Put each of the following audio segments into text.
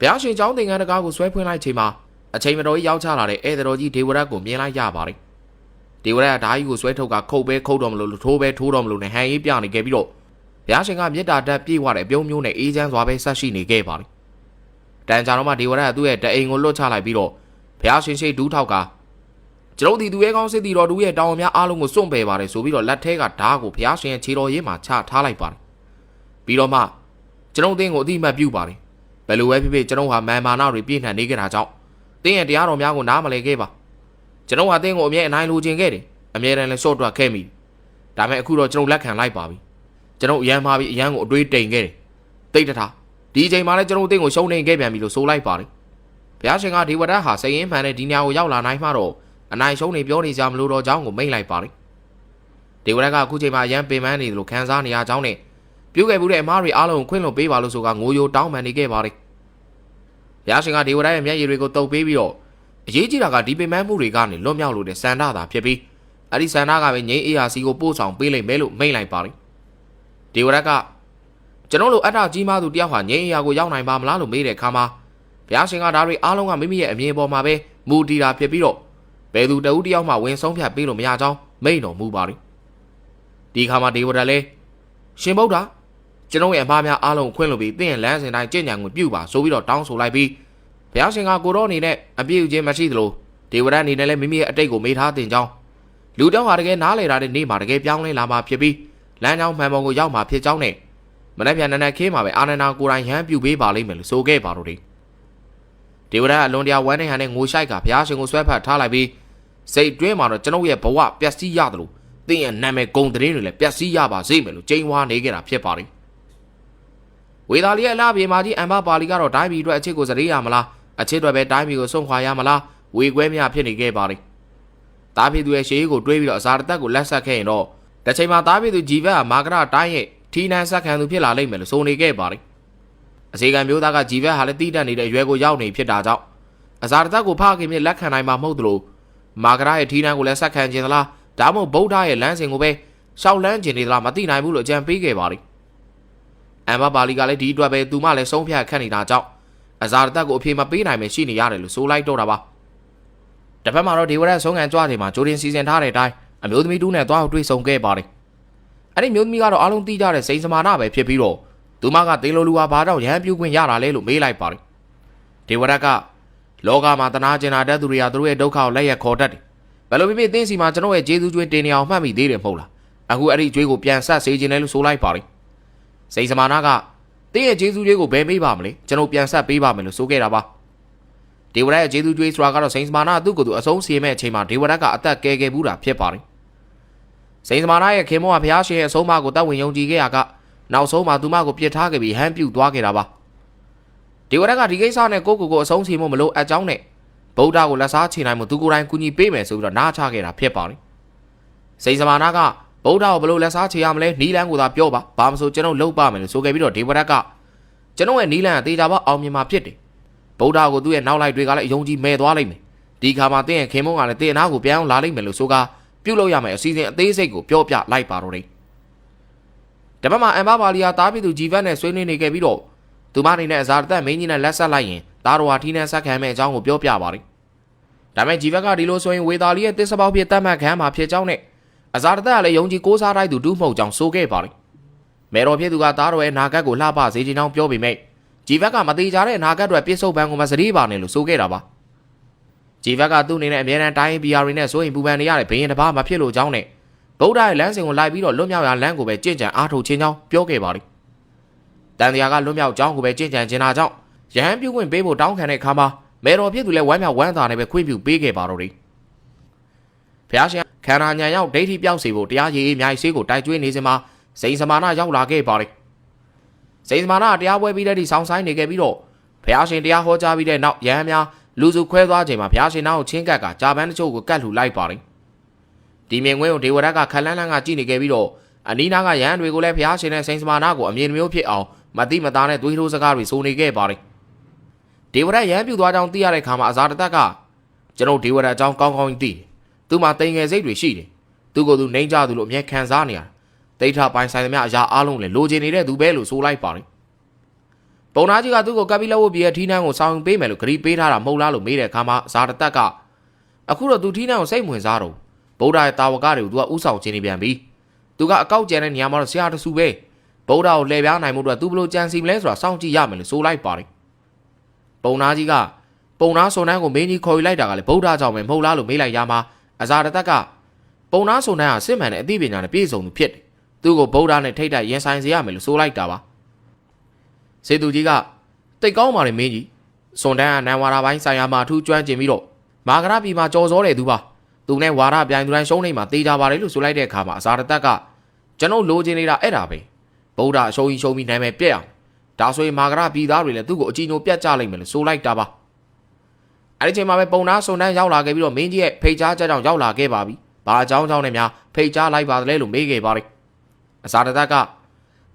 ဘုရားရှင်ကျောင်းသင်္ကန်းတကားကိုဆွဲဖွင့်လိုက်ချိန်မှာအချိန်မတော်ကြီးရောက်ချလာတဲ့ဧည့်သည်တော်ကြီးဒေဝရတ်ကိုမြင်လိုက်ရပါတယ်ဒေဝရတ်ကဓာကြီးကိုဆွဲထုတ်ကခုတ်ပဲခုတ်တော်မလို့ထိုးပဲထိုးတော်မလို့နဲ့ဟန်ရေးပြနေခဲ့ပြီးတော့ဘုရားရှင်ကမေတ္တာတက်ပြေးဝတဲ့အပြုံးမျိုးနဲ့အေးချမ်းစွာပဲဆက်ရှိနေခဲ့ပါတယ်တန်ကြာတော့မှဒေဝရတ်ကသူ့ရဲ့တအိမ်ကိုလွတ်ချလိုက်ပြီးတော့ဘုရားရှင်ရှိဒူးထောက်ကကျွန်ုပ်ဒီသူရဲကောင်းစစ်တီတော်တို့ရဲ့တောင်းများအားလုံးကိုစွန့်ပယ်ပါတယ်ဆိုပြီးတော့လက်ထဲကဓားကိုဘုရားရှင်ရဲ့ခြေတော်ရင်းမှာချထားလိုက်ပါတယ်ပြီးတော့မှကျွန်ုပ်အသင်းကိုအတိအမှတ်ပြုပါတယ် ဘယ်လိုပဲဖြစ်ဖြစ်ကျွန်တော်ဟာမန်မာနာတွေပြည့်နှံနေကြတာကြောင့်တင်းရဲ့တရားတော်များကိုနားမလည်ခဲ့ပါကျွန်တော်ဟာတင်းကိုအမြဲအနိုင်လိုချင်ခဲ့တယ်အမြဲတမ်းလဲရှော့တွက်ခဲ့မိဒါပေမဲ့အခုတော့ကျွန်တော်လက်ခံလိုက်ပါပြီကျွန်တော်အရန်မှာပြီးအရန်ကိုအတွေးတိမ်ခဲ့တယ်တိတ်တထားဒီအချိန်မှာလဲကျွန်တော်တင်းကိုရှုံးနေခဲ့ပြန်ပြီလို့ဆိုလိုက်ပါတယ်ဘုရားရှင်ကဒေဝဒတ်ဟာစိတ်ရင်းမှန်တဲ့ဒီညာကိုရောက်လာနိုင်မှတော့အနိုင်ရှုံးနေပြောနေကြမလို့တော့ကြောင်းကိုမိတ်လိုက်ပါတယ်ဒေဝဒတ်ကအခုချိန်မှာအရန်ပင်ပန်းနေတယ်လို့ခံစားနေရကြောင်းနဲ့ ပြုတ်ခဲ့မှုတဲ့အမားတွေအားလုံးကိုခွင့်လွှတ်ပေးပါလို့ဆိုကငိုယိုတောင်းပန်နေခဲ့ပါတယ်ဘုရားရှင်ကဒေဝဒတ်ရဲ့မျက်ရည်တွေကိုတုပ်ပေးပြီးတော့အရေးကြီးတာကဒီပင်ပန်းမှုတွေကနေလွတ်မြောက်လို့တဲ့စန္ဒတာဖြစ်ပြီးအဲ့ဒီစန္ဒကပဲငိမ့်အေးရာစီကိုပို့ဆောင်ပေးလိုက်မယ်လို့မိတ်လိုက်ပါတယ်ဒေဝဒတ်ကကျွန်တော်တို့အတ္တကြီးမားသူတယောက်ဟာငိမ့်အေးရာကိုရောက်နိုင်ပါမလားလို့မေးတဲ့အခါမှာဘုရားရှင်ကဒါတွေအားလုံးကမိမိရဲ့အမြင်ပေါ်မှာပဲမူတည်တာဖြစ်ပြီးတော့ဘယ်သူတဦးတယောက်မှဝင်ဆုံးဖြတ်ပေးလို့မရကြောင်းမိန့်တော်မူပါတယ်ဒီခါမှာဒေဝဒတ်လည်းရှင်ဗုဒ္ဓ ကျွန်တော်ရဲ့အမှားများအားလုံးခွင့်လို့ပြီးတင့်ရဲ့လမ်းစဉ်တိုင်းကြင်ညာကိုပြုပါဆိုပြီးတော့တောင်းဆိုလိုက်ပြီးဘုရားရှင်ကကိုတော်အနေနဲ့အပြည့်အချင်းမရှိသလိုဒေဝဒတ်အနေနဲ့လည်းမိမိရဲ့အတိတ်ကိုမေးထားတင်ကြောင်းလူတောင်းဟာတကယ်နားလေတာတဲ့နေ့မှာတကယ်ပြောင်းလဲလာမှာဖြစ်ပြီးလမ်းကြောင်းမှန်ပေါ်ကိုရောက်မှာဖြစ်ကြောင်းနဲ့မနေ့ပြန်နက်ခင်းမှာပဲအာနန္ဒာကိုယ်တိုင်ရဟန်းပြုပေးပါလိမ့်မယ်လို့ဆိုခဲ့ပါတော့တယ်ဒေဝဒတ်အလွန်တရာဝမ်းနေဟန်နဲ့ငိုရှိုက်ကဘုရားရှင်ကိုဆွဲဖတ်ထားလိုက်ပြီးစိတ်တွင်းမှာတော့ကျွန်ုပ်ရဲ့ဘဝပျက်စီးရတယ်လို့သင်ရဲ့နာမည်ဂုံတရင်တွေလည်းပျက်စီးရပါစေမယ်လို့ကြိမ်းဝါနေခဲ့တာဖြစ်ပါတယ် ဝေသာလီရဲ့အလားပြေမာကြီးအမ်ဘာပါလီကတော့တိုင်းပြည်အတွက်အချစ်ကိုစရေရမလားအချစ်တွေပဲတိုင်းပြည်ကိုဆုံးခွာရမလားဝေခွဲမြဖြစ်နေခဲ့ပါတယ်တားဖေသူရဲ့ရှေးကိုတွေးပြီးတော့အစာတသက်ကိုလက်ဆက်ခဲ့ရင်တော့တစ်ချိန်မှာတားဖေသူဂျီဘက်ဟာမာကရတိုင်းရဲ့ထီနန်ဆက်ခံသူဖြစ်လာလိမ့်မယ်လို့ဆိုနေခဲ့ပါတယ်အစီကံမျိုးသားကဂျီဘက်ဟာလည်းတီးတက်နေတဲ့အရွယ်ကိုရောက်နေဖြစ်တာကြောင့်အစာတသက်ကိုဖခင်မြလက်ခံနိုင်မှာမဟုတ်သလိုမာကရရဲ့ထီနန်ကိုလည်းဆက်ခံခြင်းသလားဒါမှမဟုတ်ဗုဒ္ဓရဲ့လမ်းစဉ်ကိုပဲရှောက်လန်းခြင်းနေသလားမသိနိုင်ဘူးလို့အကြံပေးခဲ့ပါတယ် အမ်ဘာပါလီကလည်းဒီအတွက်ပဲသူမလည်းဆုံးဖြတ်ခတ်နေတာကြောင့်အဇာတတက်ကိုအပြေမပေးနိုင်မယ်ရှိနေရတယ်လို့ဆိုလိုက်တော့တာပါတစ်ဖက်မှာတော့ဒေဝရက်ဆုံးခံကြွတယ်မှာဂျိုဒင်စီစဉ်ထားတဲ့အတိုင်းအမျိုးသမီးတူးနဲ့သွားတွေ့ဆုံခဲ့ပါတယ်အဲ့ဒီမျိုးသမီးကတော့အားလုံးသိကြတဲ့စိန်စမာနပဲဖြစ်ပြီးတော့သူမကတေလိုလူဟာဘာကြောင့်ရဟန်းပြုခွင့်ရတာလဲလို့မေးလိုက်ပါတယ်ဒေဝရက်ကလောကမှာတနာကျင်နာတဲ့သူတွေကသူတို့ရဲ့ဒုက္ခကိုလက်ရက်ခေါ်တတ်တယ်ဘယ်လိုဖြစ်ဖြစ်သင်စီမှာကျွန်တော်ရဲ့ဂျေဇူးကျွေးတင်နေအောင်မှတ်မိသေးတယ်မဟုတ်လားအခုအဲ့ဒီကျွေးကိုပြန်ဆက်စေခြင်းလဲလို့ဆိုလိုက်ပါတယ် စိန်စမာနကတင်းရဲ့ဂျေဇူးတွေကိုဘယ်ပေးပါမလဲကျွန်တော်ပြန်ဆက်ပေးပါမယ်လို့ဆိုခဲ့တာပါဒေဝရရဲ့ဂျေဇူးတွေဆိုတာကတော့စိန်စမာနာသူ့ကိုယ်သူအဆုံးစီမဲ့အချိန်မှာဒေဝရကအသက်ကယ်ခဲ့ဘူးတာဖြစ်ပါတယ်စိန်စမာနာရဲ့ခင်မောကဘုရားရှင်ရဲ့အဆုံးအမကိုတတ်ဝင်ယုံကြည်ခဲ့ရကနောက်ဆုံးမှာသူမကိုပြစ်ထားခဲ့ပြီးဟန်ပြုတ်သွားခဲ့တာပါဒေဝရကဒီကိစ္စနဲ့ကိုကိုကိုအဆုံးစီမှုမလို့အကြောင်းနဲ့ဗုဒ္ဓကိုလက်စားချေနိုင်မှုသူကိုယ်တိုင်ကူညီပေးမယ်ဆိုပြီးတော့နားချခဲ့တာဖြစ်ပါတယ်စိန်စမာနာက ဗုဒ္ဓကိုဘလို့လက်စားချေရမလဲနီးလန်းကိုသာပြောပါဘာမဆိုကျွန်တော်လုပ်ပါမယ်လို့ဆိုခဲ့ပြီးတော့ဒေဝရကကျွန်တော်ရဲ့နီးလန်းအသေးချာပါအောင်မြင်မှာဖြစ်တယ်ဗုဒ္ဓကိုသူ့ရဲ့နောက်လိုက်တွေကလည်းအယုံကြည်မဲ့သွားလိမ့်မယ်ဒီခါမှာတင်းရဲ့ခင်မုန်းကလည်းတင်းအနာကိုပြန်အောင်လာလိမ့်မယ်လို့ဆိုကပြုတ်လို့ရမယ်အစီအစဉ်အသေးစိတ်ကိုပြောပြလိုက်ပါတော့တယ်တပတ်မှာအမ်ဘာပါလီယာတားပြည်သူဂျီဗတ်နဲ့ဆွေးနွေးနေခဲ့ပြီးတော့သူမအနေနဲ့အဇာတက်မင်းကြီးနဲ့လက်ဆက်လိုက်ရင်တားတော်ဟာထီးနှံဆက်ခံမဲ့အကြောင်းကိုပြောပြပါတယ်ဒါပေမဲ့ဂျီဗတ်ကဒီလိုဆိုရင်ဝေသာလီရဲ့တစ်စပေါက်ဖြစ်တတ်မှတ်ခံမှာဖြစ်ကြောင်းနဲ့ အဇာတက်ကလည်းယုံကြည်ကိုးစားတိုက်သူဒူးမှုတ်ကြောင်းဆိုခဲ့ပါတယ်မေတော်ဖြစ်သူကတားတော်ရဲ့နာဂတ်ကိုလှပစေခြင်းကြောင်းပြောပေမဲ့ဂျီဗက်ကမသေးကြတဲ့အနာဂတ်တွေပြစ်ဆုတ်ပန်းကိုမစရီးပါနဲ့လို့ဆိုခဲ့တာပါဂျီဗက်ကသူ့အနေနဲ့အမြဲတမ်းတိုင်းပီယာရီနဲ့ဆိုရင်ပူပန်နေရတဲ့ဘရင်တစ်ပါးမဖြစ်လို့ကြောင်းနဲ့ဗုဒ္ဓရဲ့လမ်းစဉ်ကိုလိုက်ပြီးတော့လွတ်မြောက်ရာလမ်းကိုပဲကြင့်ကြံအားထုတ်ခြင်းကြောင်းပြောခဲ့ပါတယ်တန်တရားကလွတ်မြောက်ကြောင်းကိုပဲကြင့်ကြံခြင်းတာကြောင့်ရဟန်းပြုခွင့်ပေးဖို့တောင်းခံတဲ့အခါမှာမေတော်ဖြစ်သူလည်းဝမ်းမြောက်ဝမ်းသာနဲ့ပဲခွင့်ပြုပေးခဲ့ပါတော့တယ် ဖျားရှင်ခန္ဓာညာရောက်ဒိဋ္ဌိပြောက်စေဖို့တရားရည်အများကြီးစေးကိုတိုက်ကျွေးနေစမှာစိန်စမာနရောက်လာခဲ့ပါတယ်စိန်စမာနာတရားပွဲပြီးတဲ့ဒီဆောင်းဆိုင်နေခဲ့ပြီးတော့ဘုရားရှင်တရားဟောကြားပြီးတဲ့နောက်ရဟန်းများလူစုခွဲသွားချိန်မှာဘုရားရှင်နောက်ချင်းကပ်ကကြာပန်းတချို့ကိုကတ်လှူလိုက်ပါတယ်ဒီမြင်ကွင်းကိုဒေဝရတ်ကခလန်းလန်းကကြည့်နေခဲ့ပြီးတော့အနီးနားကရဟန်းတွေကိုလည်းဘုရားရှင်နဲ့စိန်စမာနာကိုအမြင်မျိုးဖြစ်အောင်မတိမသားနဲ့သွေးထိုးစကားတွေဆိုနေခဲ့ပါတယ်ဒေဝရတ်ရဟန်းပြူသွားကြောင်းသိရတဲ့ခါမှာအဇာတတက်ကကျွန်တော်ဒေဝရတ်အကြောင်းကောင်းကောင်းသိတယ် သူမှတိမ်ငယ်စိတ်တွေရှိတယ်သူကိုယ်သူနှိမ့်ကြသူလို့အမျက်ခံစားနေရတယ်တိတ်ထပိုင်ဆိုင်သမျှအရာအလုံးလည်းလိုချင်နေတဲ့သူပဲလို့ဆိုလိုက်ပါတယ်ပုံနာကြီးကသူ့ကိုကပ်ပြီးလက်ဝတ်ပြီးရဲ့ထီးနှန်းကိုစောင်းပေးမယ်လို့ဂရီပေးထားတာမဟုတ်လားလို့မေးတဲ့အခါမှာဇာတတက်ကအခုတော့သူထီးနှန်းကိုစိတ်ဝင်စားတော့ဗုဒ္ဓရဲ့တာဝကတွေကိုသူကဥဆောင်ခြင်းနေပြန်ပြီသူကအကောက်ကျန်တဲ့နေရာမှာတော့ဆရာတဆူပဲဗုဒ္ဓကိုလှည့်ပြားနိုင်မှုအတွက်သူဘလို့ကြံစီမလဲဆိုတာစောင့်ကြည့်ရမယ်လို့ဆိုလိုက်ပါတယ်ပုံနာကြီးကပုံနာစုံနှန်းကိုမင်းကြီးခေါ်ယူလိုက်တာကလည်းဗုဒ္ဓကြောင့်ပဲမဟုတ်လားလို့မေးလိုက်ရမှာ အဇာတတက်ကပုံနာစုံနှန်းဟာစစ်မှန်တဲ့အသိပညာနဲ့ပြည့်စုံသူဖြစ်တယ်သူ့ကိုဗုဒ္ဓနဲ့ထိတ်တိုက်ရင်ဆိုင်စေရမယ်လို့ဆိုလိုက်တာပါစေသူကြီးကတိတ်ကောင်းပါလေမင်းကြီးစွန်တန်းကနန်ဝါရာပိုင်းဆိုင်ရာမှာအထူးကျွမ်းကျင်ပြီးတော့မာဂရပြည်မှာကြော်စောတယ်သူပါသူနဲ့ဝါရပြိုင်သူတိုင်းရှုံးနေမှာတေးကြပါတယ်လို့ဆိုလိုက်တဲ့အခါမှာအဇာတတက်ကကျွန်တော်လိုချင်နေတာအဲ့ဒါပဲဗုဒ္ဓအရှုံးကြီးရှုံးပြီးနာမည်ပြက်အောင်ဒါဆိုရင်မာဂရပြည်သားတွေလည်းသူ့ကိုအကြည့်ညိုပြတ်ကြလိမ့်မယ်လို့ဆိုလိုက်တာပါ အဲ့ဒီချိန်မှာပဲပုံနာစွန်တန်းရောက်လာခဲ့ပြီးတော့မင်းကြီးရဲ့ဖိတ်ကြားချက်ကြောင့်ရောက်လာခဲ့ပါပြီဘာအကြောင်းကြောင့်လဲများဖိတ်ကြားလိုက်ပါသလဲလို့မေးခဲ့ပါတယ်အဇာတတက်က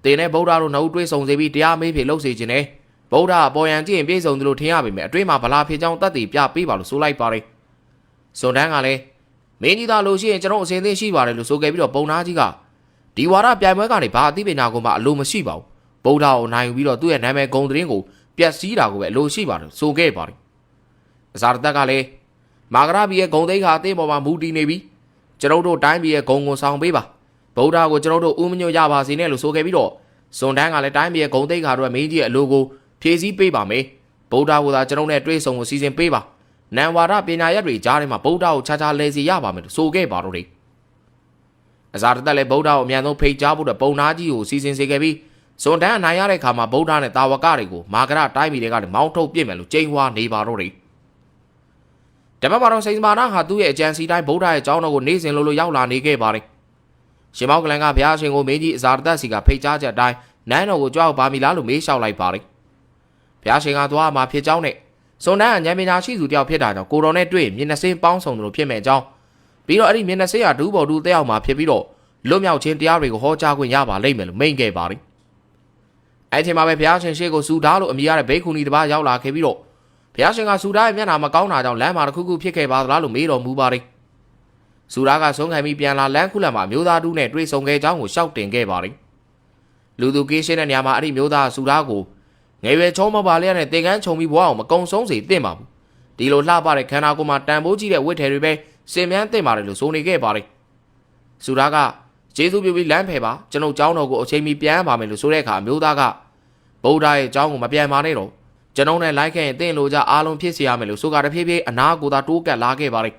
တင်းနဲ့ဗုဒ္ဓတို့နှုတ်တွေးဆုံစေပြီးတရားမေးဖြေလုပ်စေခြင်းနဲ့ဗုဒ္ဓအပေါ်ယံကြည့်ရင်ပြည့်စုံတယ်လို့ထင်ရပေမဲ့အတွင်းမှာဗလာဖြစ်ကြောင်းတတ်သိပြပေးပါလို့ဆိုလိုက်ပါတယ်စွန်တန်းကလည်းမင်းကြီးသားလို့ရှိရင်ကျွန်တော်အစဉ်အသင့်ရှိပါတယ်လို့ဆိုခဲ့ပြီးတော့ပုံနာကြီးကဒီဝါရပြိုင်ပွဲကနေဘာအသိပညာကိုမှအလိုမရှိပါဘူးဗုဒ္ဓကိုနိုင်ယူပြီးတော့သူ့ရဲ့နာမည်ဂုံသတင်းကိုပြက်စီးတာကိုပဲအလိုရှိပါတယ်ဆိုခဲ့ပါတယ်အ ဇာတတက်ကလည်းမာဂရဘီရဲ့ဂုံသိက္ခာအသင်းပေါ်မှာမူတည်နေပြီးကျွန်တော်တို့တိုင်းပြည်ရဲ့ဂုံကိုဆောင်ပေးပါဗုဒ္ဓကိုကျွန်တော်တို့ဥမညွတ်ရပါစေနဲ့လို့ဆိုခဲ့ပြီးတော့စွန်တန်းကလည်းတိုင်းပြည်ရဲ့ဂုံသိက္ခာတို့ရဲ့မင်းကြီးရဲ့အလိုကိုဖြည့်ဆည်းပေးပါမယ်ဗုဒ္ဓကိုသာကျွန်တော်နဲ့တွေ့ဆုံကိုစီစဉ်ပေးပါနံဝါဒပညာရက်တွေကြားထဲမှာဗုဒ္ဓကိုခြားခြားလဲစီရပါမယ်လို့ဆိုခဲ့ပါတော့တယ်အဇာတသက်လည်းဗုဒ္ဓကိုအမြန်ဆုံးဖိတ်ကြားဖို့တဲ့ပုံနာကြီးကိုစီစဉ်စေခဲ့ပြီးစွန်တန်းအနိုင်ရတဲ့အခါမှာဗုဒ္ဓနဲ့တာဝကတွေကိုမာဂရတိုင်းပြည်တွေကလည်းမောင်းထုတ်ပြစ်မယ်လို့ကြိမ်းဝါနေပါတော့တယ် တပတ်မှာတော့စိန်မာနာဟာသူ့ရဲ့အကြံစီတိုင်းဗုဒ္ဓရဲ့အကြောင်းတော်ကိုနေ့စဉ်လိုလိုရောက်လာနေခဲ့ပါတယ်ရှင်မောက်ကလန်ကဘုရားရှင်ကိုမင်းကြီးအဇာတသက်စီကဖိတ်ကြားချက်အတိုင်းနန်းတော်ကိုကြွားပါမီလားလို့မေးလျှောက်လိုက်ပါတယ်ဘုရားရှင်ကသွားမှာဖြစ်ကြောင်းနဲ့စွန်တန်းကဉာဏ်ပညာရှိသူတယောက်ဖြစ်တာကြောင့်ကိုတော်နဲ့တွေ့မျက်နှာစင်းပေါင်းစုံတို့ဖြစ်မဲ့အကြောင်းပြီးတော့အဲ့ဒီမျက်နှာစင်းဟာဒူးပေါ်ဒူးတက်အောင်မှာဖြစ်ပြီးတော့လွတ်မြောက်ခြင်းတရားတွေကိုဟောကြားခွင့်ရပါလိမ့်မယ်လို့မိန့်ခဲ့ပါတယ်အဲ့ဒီချိန်မှာပဲဘုရားရှင်ရှေ့ကိုစူဓာလို့အမိရတဲ့ဘိက္ခုနီတစ်ပါးရောက်လာခဲ့ပြီးတော့ ဘုရားရှင်ကစူဓာရဲ့မျက်နှာမကောင်းတာကြောင့်လမ်းမှာတစ်ခုခုဖြစ်ခဲ့ပါသလားလို့မေးတော်မူပါတယ်စူဓာကဆုံးခံပြီးပြန်လာလမ်းခုလတ်မှာမျိုးသားတူးနဲ့တွေ့ဆုံခဲ့ကြောင်းကိုရှောက်တင်ခဲ့ပါတယ်လူသူကေးရှင်းတဲ့နေရာမှာအဲ့ဒီမျိုးသားစူဓာကိုငယ်ရွယ်ချုံးမပါလျက်နဲ့တင်ကန်းခြုံပြီးဘဝအောင်မကုံဆုံးစေတင့်ပါဘူးဒီလိုလှပတဲ့ခန္ဓာကိုယ်မှာတန်ဖိုးကြီးတဲ့ဝိထည်တွေပဲစင်မြန်းတင့်ပါတယ်လို့ဆိုနေခဲ့ပါတယ်စူဓာကကျေးဇူးပြုပြီးလမ်းဖယ်ပါကျွန်ုပ်เจ้าတော်ကိုအချိန်မီပြန်ပါမယ်လို့ဆိုတဲ့အခါအမျိုးသားကဗုဒ္ဓရဲ့เจ้าကိုမပြန်ပါနဲ့တော့ ကျွန်ုပ်နဲ့လိုက်ခဲ့ရင်တင့်လိုကြအားလုံးဖြစ်စေရမယ်လို့ဆိုကတဖြည်းဖြည်းအနာကိုသာတိုးကပ်လာခဲ့ပါတယ်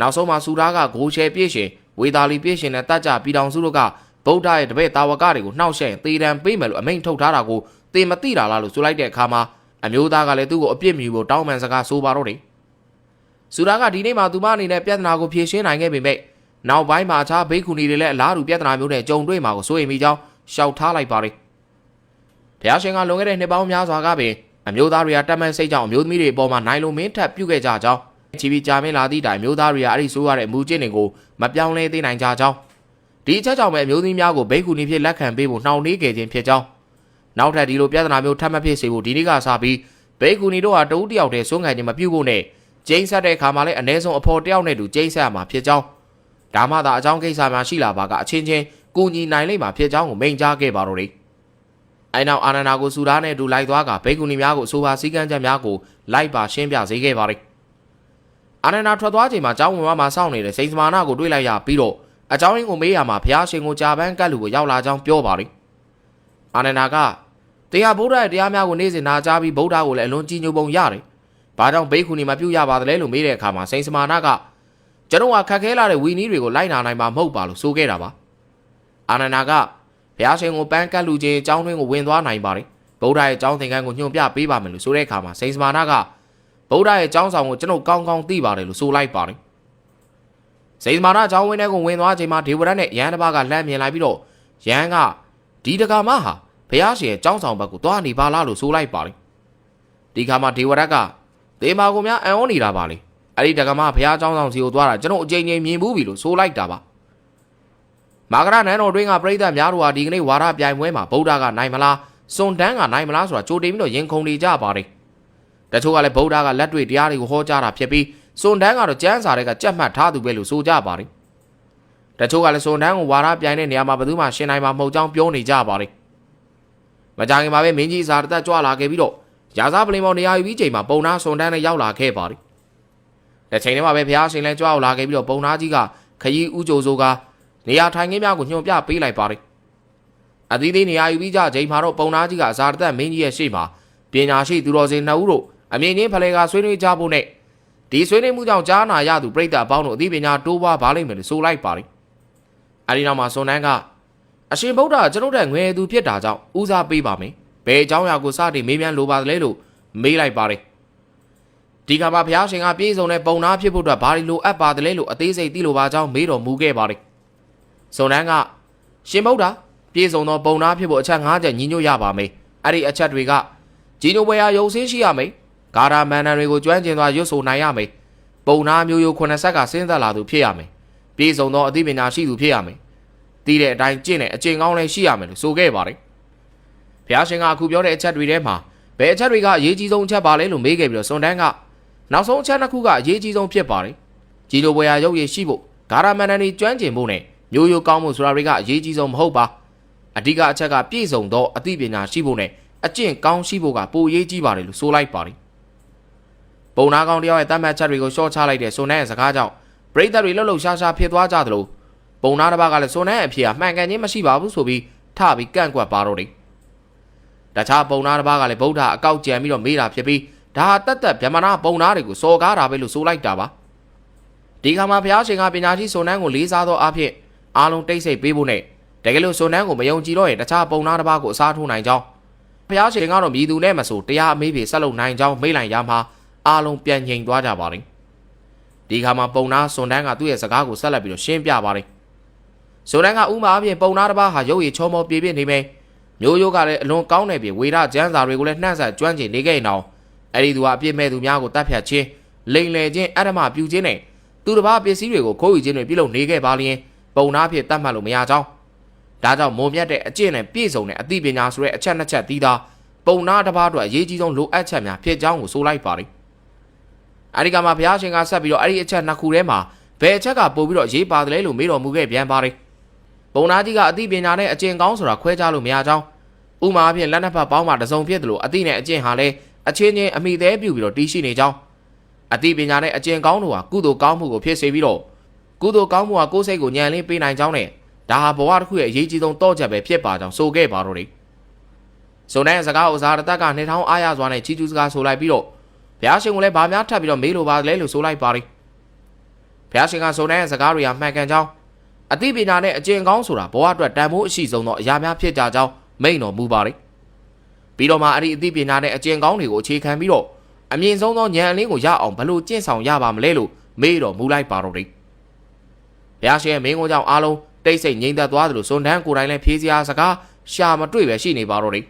နောက်ဆုံးမှာစူဓာကဂိုးချဲပြည့်ရှင်ဝေသာလီပြည့်ရှင်နဲ့တတ်ကြပြည်တော်စုတို့ကဗုဒ္ဓရဲ့တပည့်တာဝကတွေကိုနှောက်ယှက်ရင်သေတံပေးမယ်လို့အမိန့်ထုတ်ထားတာကိုသေမသိတာလားလို့ဆိုလိုက်တဲ့အခါမှာအမျိုးသားကလည်းသူ့ကိုအပြစ်မြူဖို့တောင်းပန်စကားဆိုပါတော့တယ်။စူရာကဒီနေ့မှသူမအနေနဲ့ပြဿနာကိုဖြေရှင်းနိုင်ခဲ့ပေမဲ့နောက်ပိုင်းမှာအခြားဘိက္ခုနီတွေလည်းအလားတူပြဿနာမျိုးနဲ့ကြုံတွေ့မှာကိုစိုးရိမ်မိကြောင်းရှောက်ထားလိုက်ပါတယ်။ဘုရားရှင်ကလွန်ခဲ့တဲ့နှစ်ပေါင်းများစွာကပင် အမျိုးသားတွေကတတ်မှန်စိတ်ကြောင့်အမျိုးသမီးတွေအပေါ်မှာနိုင်လိုမင်းထပ်ပြုတ်ခဲ့ကြကြောင်းချီပီကြာမင်းလာသည့်တိုင်မျိုးသားတွေကအဲ့ဒီဆိုးရတဲ့အမူကျင့်တွေကိုမပြောင်းလဲသေးနိုင်ကြကြောင်းဒီအချက်ကြောင့်ပဲအမျိုးသမီးများကိုဘိက္ခုနီဖြစ်လက်ခံပေးဖို့နှောင့်နှေးခဲ့ခြင်းဖြစ်ကြောင်းနောက်ထပ်ဒီလိုပြဿနာမျိုးထပ်မဖြစ်စေဖို့ဒီနေ့ကစပြီးဘိက္ခုနီတို့ဟာတဦးတယောက်တည်းစွန့်ခံခြင်းမပြုဖို့နဲ့ကျိန်းဆက်တဲ့အခါမှာလည်းအ ਨੇ ဆုံးအဖော်တယောက်နဲ့တူကျိန်းဆက်ရမှာဖြစ်ကြောင်းဒါမှသာအကြောင်းကိစ္စများရှိလာပါကအချင်းချင်းကူညီနိုင်လိမ့်မှာဖြစ်ကြောင်းကိုမိန့်ကြားခဲ့ပါတော့တယ်။ အဲနောက်အာနန္ဒာကိုစူဒါနဲ့အတူလိုက်သွားကဘိက္ခုနီများကိုအဆိုပါစည်းကမ်းချက်များကိုလိုက်ပါရှင်းပြစေခဲ့ပါတယ်။အာနန္ဒာထွက်သွားချိန်မှာကျောင်းဝင်မမှာစောင့်နေတဲ့စိန်သမာနာကိုတွေ့လိုက်ရပြီးတော့အကြောင်းရင်းကိုမေးရမှာဘုရားရှင်ကိုကြာပန်းကတ်လူကိုရောက်လာကြောင်းပြောပါတယ်။အာနန္ဒာကတရားဗုဒ္ဓရဲ့တရားများကိုနေ့စဉ်နာကြားပြီးဗုဒ္ဓကိုလည်းအလွန်ကြည်ညိုပုံရတယ်။ဘာကြောင့်ဘိက္ခုနီမပြုတ်ရပါသလဲလို့မေးတဲ့အခါမှာစိန်သမာနာကကျွန်တော်ကခက်ခဲလာတဲ့ဝီနီးတွေကိုလိုက်နာနိုင်မှာမဟုတ်ပါလို့ဆိုခဲ့တာပါ။အာနန္ဒာက ဘုရားရှင်ကိုပန်းကတ်လူချင်းအကြောင်းတွင်းကိုဝင်သွားနိုင်ပါတယ်ဗုဒ္ဓရဲ့အကြောင်းသင်ခန်းကိုညွှန်ပြပေးပါမယ်လို့ဆိုတဲ့အခါမှာစိန်စမာနာကဗုဒ္ဓရဲ့အကြောင်းဆောင်ကိုကျွန်တော်ကောင်းကောင်းသိပါတယ်လို့ဆိုလိုက်ပါတယ်စိန်စမာနာအကြောင်းဝင်းထဲကိုဝင်သွားချိန်မှာဒေဝရတ်နဲ့ရဟန်းတစ်ပါးကလမ်းမြင်လိုက်ပြီးတော့ရဟန်းကဒီတက္ကမဟာဘုရားရှင်ရဲ့အကြောင်းဆောင်ဘက်ကိုသွားနေပါလားလို့ဆိုလိုက်ပါတယ်ဒီခါမှာဒေဝရတ်ကသေမာကိုများအံ့ဩနေတာပါလေအဲ့ဒီတက္ကမဘုရားအကြောင်းဆောင်စီကိုသွားတာကျွန်တော်အကြိမ်ကြိမ်မြင်ဘူးပြီလို့ဆိုလိုက်တာပါ မာဂရနန်းတော်တွင်းကပြိဿများတို့ဟာဒီကနေ့ဝါရပြိုင်ပွဲမှာဗုဒ္ဓကနိုင်မလားစွန်တန်းကနိုင်မလားဆိုတာကြိုတင်ပြီးတော့ရင်ခုန်နေကြပါတယ်တချို့ကလည်းဗုဒ္ဓကလက်တွေ့တရားတွေကိုဟောကြားတာဖြစ်ပြီးစွန်တန်းကတော့ကျမ်းစာတွေကကြက်မှတ်ထားသူပဲလို့ဆိုကြပါတယ်တချို့ကလည်းစွန်တန်းကိုဝါရပြိုင်တဲ့နေရာမှာဘယ်သူမှရှင်းနိုင်မှာမဟုတ်ကြောင်းပြောနေကြပါတယ်မကြခင်မှာပဲမင်းကြီးစာတသက်ကြွလာခဲ့ပြီးတော့ရာဇာပလင်ပေါ်နေရာယူပြီးချိန်မှာပုံနာဆွန်တန်းနဲ့ရောက်လာခဲ့ပါတယ်။တစ်ချိန်တည်းမှာပဲဘုရားရှင်လည်းကြွရောက်လာခဲ့ပြီးတော့ပုံနာကြီးကခရီးဥကြိုဆိုက နေရာထိုင်ခင်းများကိုညွှန်ပြပေးလိုက်ပါတယ်။အသီးသီးနေရာယူပြီးကြချိန်မှာတော့ပုံနာကြီးကအစာတသက်မင်းကြီးရဲ့ရှေ့မှာပညာရှိသူတော်စင်နှစ်ဦးတို့အမြင့်ချင်းဖလဲကဆွေးနွေးကြဖို့နဲ့ဒီဆွေးနွေးမှုကြောင့်ကြားနာရသူပြိတ္တအပေါင်းတို့အသိပညာတိုးပွားပါလိမ့်မယ်လို့ဆိုလိုက်ပါတယ်။အဲဒီနောက်မှာဆွန်တန်းကအရှင်ဗုဒ္ဓကျွန်ုပ်တဲ့ငွေသူဖြစ်တာကြောင့်ဦးစားပေးပါမယ်။ဘယ်အကြောင်းအရာကိုစတင်မေးမြန်းလိုပါသလဲလို့မေးလိုက်ပါတယ်။ဒီကမှာဘုရားရှင်ကပြည့်စုံတဲ့ပုံနာဖြစ်ဖို့အတွက်ဘာလို့လိုအပ်ပါသလဲလို့အသေးစိတ်သိလိုပါကြောင်းမေးတော်မူခဲ့ပါတယ်။ ဆွန်တန်းကရှင်ဗုဒ္ဓပြည့်စုံသောပုံနာဖြစ်ဖို့အချက်၅ချက်ညီညွတ်ရပါမယ်။အဲ့ဒီအချက်တွေကကြီးညိုပွဲရာရုံစင်းရှိရမယ်။ဂါရာမန်နန်တွေကိုကျွမ်းကျင်စွာရွတ်ဆိုနိုင်ရမယ်။ပုံနာမျိုးရိုးခုနှစ်ဆက်ကစဉ်းသက်လာသူဖြစ်ရမယ်။ပြည့်စုံသောအသိပညာရှိသူဖြစ်ရမယ်။တီးတဲ့အတိုင်းကျင့်တဲ့အကျင့်ကောင်းလည်းရှိရမယ်လို့ဆိုခဲ့ပါတယ်။ဘုရားရှင်ကအခုပြောတဲ့အချက်တွေထဲမှာဘယ်အချက်တွေကအရေးကြီးဆုံးအချက်ပါလဲလို့မေးခဲ့ပြီးတော့စွန်တန်းကနောက်ဆုံးအချက်နှစ်ခုကအရေးကြီးဆုံးဖြစ်ပါတယ်။ကြီးလိုပွဲရာရုပ်ရည်ရှိဖို့ဂါရာမန်နန်တွေကျွမ်းကျင်ဖို့နဲ့ မျိုးရိုးကောင်းမှုဆိုတာတွေကအရေးကြီးဆုံးမဟုတ်ပါ။အဓိကအချက်ကပြည့်စုံသောအသိပညာရှိဖို့နဲ့အကျင့်ကောင်းရှိဖို့ကပိုအရေးကြီးပါတယ်လို့ဆိုလိုက်ပါတယ်။ပုံနာကောင်တယောက်ရဲ့တတ်မှတ်ချက်တွေကိုရှော့ချလိုက်တဲ့စွန်တန်းရဲ့စကားကြောင့်ပရိသတ်တွေလှုပ်လှုပ်ရှားရှားဖြစ်သွားကြသလိုပုံနာတစ်ပါးကလည်းစွန်တန်းအဖြစ်အမှန်ကန်ခြင်းမရှိပါဘူးဆိုပြီးထပြီးကန့်ကွက်ပါတော့တယ်။တခြားပုံနာတစ်ပါးကလည်းဗုဒ္ဓအကောက်ကြံပြီးတော့မေးတာဖြစ်ပြီးဒါဟာတက်တက်ဗြဟ္မဏပုံနာတွေကိုစော်ကားတာပဲလို့ဆိုလိုက်တာပါ။ဒီခါမှာဘုရားရှင်ကပညာရှိစွန်တန်းကိုလေးစားသောအဖြစ် အားလုံးတိတ်ဆိတ်ပေးဖို့နဲ့တကယ်လို့စွန်တန်းကိုမယုံကြည်တော့ရင်တခြားပုံနာတစ်ပါးကိုအစားထိုးနိုင်ကြောင်းဘုရားရှင်ကတော့မြည်သူနဲ့မဆိုတရားအမေးပြေဆက်လုပ်နိုင်ကြောင်းမိတ်လိုက်ရမှာအားလုံးပြန်ငြိမ်သွားကြပါတယ်ဒီခါမှာပုံနာစွန်တန်းကသူ့ရဲ့စကားကိုဆက်လက်ပြီးတော့ရှင်းပြပါတယ်စွန်တန်းကဥမာအပြင်ပုံနာတစ်ပါးဟာရုပ်ရည်ချောမောပြပြနေမယ်မျိုးရိုးကလည်းအလွန်ကောင်းနေပြီဝေဒကျမ်းစာတွေကိုလည်းနှံ့ဆက်ကျွမ်းကျင်နေခဲ့အောင်အဲ့ဒီသူကအပြစ်မဲ့သူများကိုတတ်ဖြတ်ခြင်းလိန်လေခြင်းအဓမ္မပြုခြင်းနဲ့သူတစ်ပါးပစ္စည်းတွေကိုခိုးယူခြင်းတွေပြုလုပ်နေခဲ့ပါလျင် ပုံနာဖြစ်တတ်မှတ်လို့မရကြောင်းဒါကြောင့်မုံမြတ်တဲ့အကျင့်နဲ့ပြည့်စုံတဲ့အသိပညာဆိုတဲ့အချက်နှစ်ချက်သီးသားပုံနာတစ်ပါးအတွက်အရေးကြီးဆုံးလိုအပ်ချက်များဖြစ်ကြောင်းကိုဆိုလိုက်ပါတယ်။အဲဒီကမှဘုရားရှင်ကဆက်ပြီးတော့အဲ့ဒီအချက်နှစ်ခုထဲမှာဘယ်အချက်ကပို့ပြီးတော့ရေးပါတယ်လဲလို့မေးတော်မူခဲ့ပြန်ပါတယ်။ပုံနာကြီးကအသိပညာနဲ့အကျင့်ကောင်းဆိုတာခွဲခြားလို့မရကြောင်းဥမာအဖြစ်လက်နှစ်ဖက်ပေါင်းမှတစုံဖြစ်တယ်လို့အသိနဲ့အကျင့်ဟာလည်းအချင်းချင်းအမိသေးပြုပြီးတော့တီးရှိနေကြောင်းအသိပညာနဲ့အကျင့်ကောင်းတို့ဟာကုသိုလ်ကောင်းမှုကိုဖြစ်စေပြီးတော့ ကုသိုလ်ကောင်းမှုဟာကိုယ်စိတ်ကိုညံလင်းပေးနိုင်ကြောင်းနဲ့ဒါဟာဘဝတစ်ခုရဲ့အရေးကြီးဆုံးတော့ချက်ပဲဖြစ်ပါကြောင်းဆိုခဲ့ပါတော့တယ်။ဆိုတဲ့စကားဥစားတတက်ကနှစ်ထောင်အားရစွာနဲ့ချီကျူးစကားဆိုလိုက်ပြီးတော့ဘုရားရှင်ကလည်းဗာများထပ်ပြီးတော့မေးလိုပါလဲလို့ဆိုလိုက်ပါတယ်။ဘုရားရှင်ကဆိုတဲ့စကားတွေဟာမှန်ကန်ကြောင်းအသိပညာနဲ့အကျင့်ကောင်းဆိုတာဘဝအတွက်တန်ဖိုးအရှိဆုံးသောအရာများဖြစ်ကြကြောင်းမိန့်တော်မူပါတယ်။ပြီးတော့မှအဲ့ဒီအသိပညာနဲ့အကျင့်ကောင်းတွေကိုအခြေခံပြီးတော့အမြင့်ဆုံးသောဉာဏ်အလင်းကိုရအောင်ဘလို့ကျင့်ဆောင်ရပါမလဲလို့မေးတော်မူလိုက်ပါတော့တယ်။ ဘုရားရှင်ရဲ့မင်းကုန်းကြောင့်အားလုံးတိတ်ဆိတ်ငြိမ်သက်သွားသလိုစွန်တန်းကိုယ်တိုင်လည်းဖြေးစရာစကားရှာမတွေ့ပဲရှိနေပါတော့တယ်